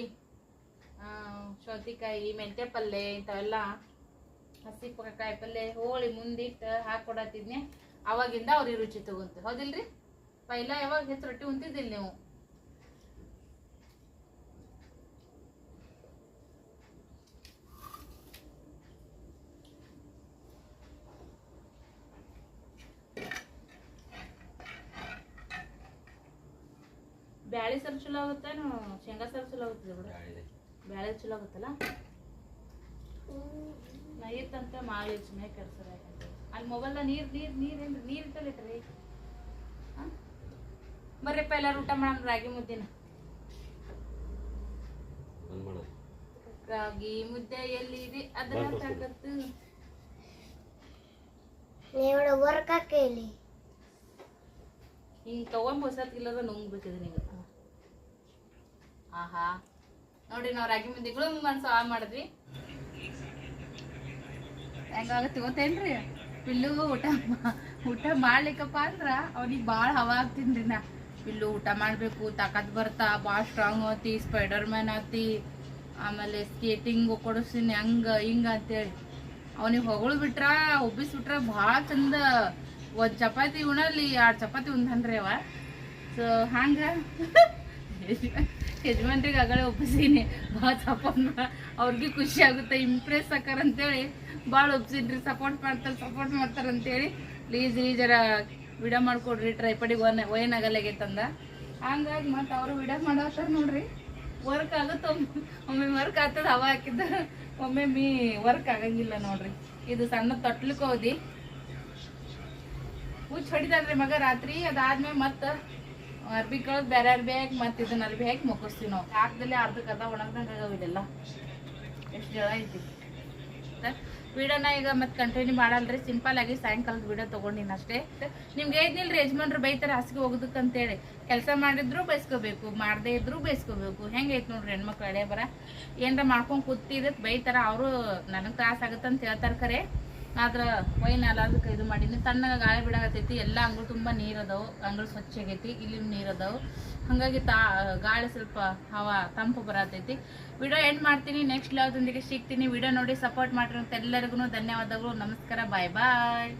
[SPEAKER 1] ಸೌತಿಕಾಯಿ ಮೆಂತೆ ಪಲ್ಲೆ ಇಂಥವೆಲ್ಲ ಹಸಿ ಕಾಯಿ ಪಲ್ಯ ಹೋಳಿ ಮುಂದಿಟ್ಟು ಹಾಕೊಡತ್ತಿದ್ನೆ ಅವಾಗಿಂದ ಅವ್ರಿಗೆ ರುಚಿ ತಗೊಂತು. ಹೌದಿಲ್ರಿ? ಪೈಲ ಯಾವಾಗ ಹೆಚ್ಚು ರೊಟ್ಟಿ ಉಂತಿದ್ದಿಲ್ಲ ನೀವು? ಬ್ಯಾಳಿ ಸರ್ ಚಲೋ ಆಗುತ್ತೇನು? ಶೇಂಗಾ ಸರ್ ಚಲೋ ಆಗುತ್ತದೆ ಬ್ಯಾಳೆ ಚಲೋ ಆಗುತ್ತಲ್ಲ? ನೈತಂತ ಮಾಡಿ ಸುಮ್ಮನೆ ಕೆಲ್ಸದ ಅಲ್ಲಿ ಮೊಬೈಲ್ದಾಗ ನೀರ್ ನೀರ್ ನೀರ್ ಏನ್ರಿ? ನೀರ್ ಇಟ್ಟಲ್ಲಿಟ್ರಿ ಬರ್ರಿಪ್ಪ ಎಲ್ಲಾರು ಊಟ ಮಾಡೋಣ ರಾಗಿ ಮುದ್ದಿನ. ರಾಗಿ ಮುದ್ದೆ ಎಲ್ಲಿ ಇದೆ? ಅದನ್ನ. ತಾಕತ್ತು
[SPEAKER 2] ನೀವು ವರ್ಕ್ ಹಾಕೇಲಿ
[SPEAKER 1] ಹಿಂಗ್ ತಗೊಂಡ್ ಹೊಸತ್ತಿಲ್ಲದ ನುಂಗ್ಬೇಕಿದೆ ನೀವು ಆಹಾ. ನೋಡ್ರಿ ನಾವ್ ರಾಗಿ ಮುಂದಿಗಳು ಮನ್ಸು ಆ ಮಾಡಿದ್ವಿ. ಹೆಂಗಾಗತ್ತೆ ಗೊತ್ತೇನ್ರಿ? ಪಿಲ್ಲು ಊಟ ಊಟ ಮಾಡ್ಲಿಕ್ಕಪ್ಪ ಅಂದ್ರ ಅವ್ನಿಗೆ ಭಾಳ ಹವಾ ಆಗ್ತೀನಿ ನಾ ಪಿಲ್ಲು ಊಟ ಮಾಡ್ಬೇಕು, ತಾಕತ್ ಬರ್ತಾ ಭಾಳ ಸ್ಟ್ರಾಂಗ್ ಆತಿ ಸ್ಪೈಡರ್ ಮ್ಯಾನ್ ಆತಿ, ಆಮೇಲೆ ಸ್ಕೇಟಿಂಗ್ ಕೊಡಿಸ್ತೀನಿ, ಹಂಗ, ಹಿಂಗ ಅಂತೇಳಿ. ಅವನಿಗೆ ಹೊಗಳು ಬಿಟ್ರ ಒಬ್ಬಿಸ್ ಬಿಟ್ರ ಭಾಳ ಚಂದ, ಒಂದ್ ಚಪಾತಿ ಉಣಲಿ ಎರಡು ಚಪಾತಿ ಉಂದನ್ರಿ ಅವ. ಸೊ ಹಂಗ. ಯಜಮಾನ್ರಿಗೆ ಆಗಲೇ ಒಪ್ಪಿಸೀನಿ ಭಾಳ ಸಪೋರ್ಟ್ ಅವ್ರಿಗೆ ಖುಷಿ ಆಗುತ್ತೆ. ಇಂಪ್ರೆಸ್ ಆಕಾರ ಅಂತೇಳಿ. ಭಾಳ ಒಪ್ಸಿನ್ರಿ ಸಪೋರ್ಟ್ ಮಾಡ್ತಾರೆ ಸಪೋರ್ಟ್ ಮಾಡ್ತಾರೆ ಅಂತೇಳಿ. ಪ್ಲೀಸ್ ರೀ ಜರ ವಿಡಿಯೋ ಮಾಡ್ಕೊಡ್ರಿ. ಟ್ರೈಪಡಿಗೆ ಒನ್ ಒಯ್ನ್ ಆಗಲ್ಲಾಗೈತಂದ ಹಂಗಾಗಿ ಮತ್ತೆ ಅವರು ವಿಡಿಯೋ ಮಾಡತ್ತಾರ ನೋಡ್ರಿ. ವರ್ಕ್ ಆಗುತ್ತೆ ಒಮ್ಮೆ ಒಮ್ಮೆ ವರ್ಕ್ ಆಗ್ತದ ಹವಾ ಹಾಕಿದ್ದ. ಒಮ್ಮೆ ಮೀ ವರ್ಕ್ ಆಗಂಗಿಲ್ಲ ನೋಡ್ರಿ. ಇದು ಸಣ್ಣ ತೊಟ್ಲಿಕ್ಕೆ ಹೋದಿ. ಹುಚ್ಚ ಹೊಡಿತಾರ್ರಿ ಮಗ. ರಾತ್ರಿ ಅದಾದ್ಮೇಲೆ ಮತ್ತೆ ಅರ್ಬಿ ಕಳ್ದು ಬೇರೆ ಅರ್ಬಿ ಹಾಕಿ ಮತ್ತೆ ಇದನ್ನ ಅರ್ಬಿ ಹಾಕಿ ಮುಗಿಸ್ತೀವಿ ನಾವು. ಹಾಕ್ದಲ್ಲಿ ಅರ್ಧಕ್ಕೆ ಅರ್ಧ ಒಣಗ್ದಂಗೆ ಆಗವ ಇದೆಲ್ಲ ಎಷ್ಟು ಜಳ ಐತಿ. ವಿಡಿಯೋನ ಈಗ ಮತ್ತೆ ಕಂಟಿನ್ಯೂ ಮಾಡಲ್ರಿ. ಸಿಂಪಲ್ ಆಗಿ ಸಾಯಂಕಾಲದ ವಿಡಿಯೋ ತಗೊಂಡಿನ ಅಷ್ಟೇ. ನಿಮ್ಗೆ ಏನಿಲ್ರಿ ಯಜಮಾನ್ರು ಬೈತಾರೆ ಹಾಸಿಗೆ ಹೋಗೋದಕ್ಕಂತೇಳಿ. ಕೆಲಸ ಮಾಡಿದ್ರು ಬೈಸ್ಕೋಬೇಕು, ಮಾಡದೇ ಇದ್ರು ಬೈಸ್ಕೋಬೇಕು. ಹೆಂಗೈತೆ ನೋಡ್ರಿ ಹೆಣ್ಮಕ್ಳು ಹಳೆ ಬರ. ಏನಾರ ಮಾಡ್ಕೊಂಡು ಕೂತಿದ್ದಕ್ಕೆ ಬೈತಾರ, ಅವರು ನನಗೆ ತ್ರಾಸ ಆಗುತ್ತಂತ ಹೇಳ್ತಾರೆ ಖರೆ ಆದ್ರ ವೈನ್ ಎಲ್ಲದಕ್ಕೆ ಇದು ಮಾಡೀನಿ ತಣ್ಣಗೆ ಗಾಳಿ ಬಿಡಾಕತ್ತೈತಿ. ಎಲ್ಲ ಅಂಗ್ಳ ತುಂಬ ನೀರು ಅದಾವು ಸ್ವಚ್ಛಾಗೈತಿ ಸ್ವಚ್ಛ ಆಗೈತಿ. ಇಲ್ಲಿ ನೀರು ಅದಾವು ಹಾಗಾಗಿ ತಾ, ಗಾಳಿ ಸ್ವಲ್ಪ ಹವಾ, ತಂಪು ಬರತೈತಿ. ವಿಡಿಯೋ ಎಂಡ್ ಮಾಡ್ತೀನಿ. ನೆಕ್ಸ್ಟ್ ಯಾವ್ದೊಂದಿಗೆ ಸಿಗ್ತೀನಿ. ವಿಡಿಯೋ ನೋಡಿ ಸಪೋರ್ಟ್ ಮಾಡಿರೋಂಥ ಎಲ್ಲರಿಗೂ ಧನ್ಯವಾದಗಳು. ನಮಸ್ಕಾರ. ಬಾಯ್ ಬಾಯ್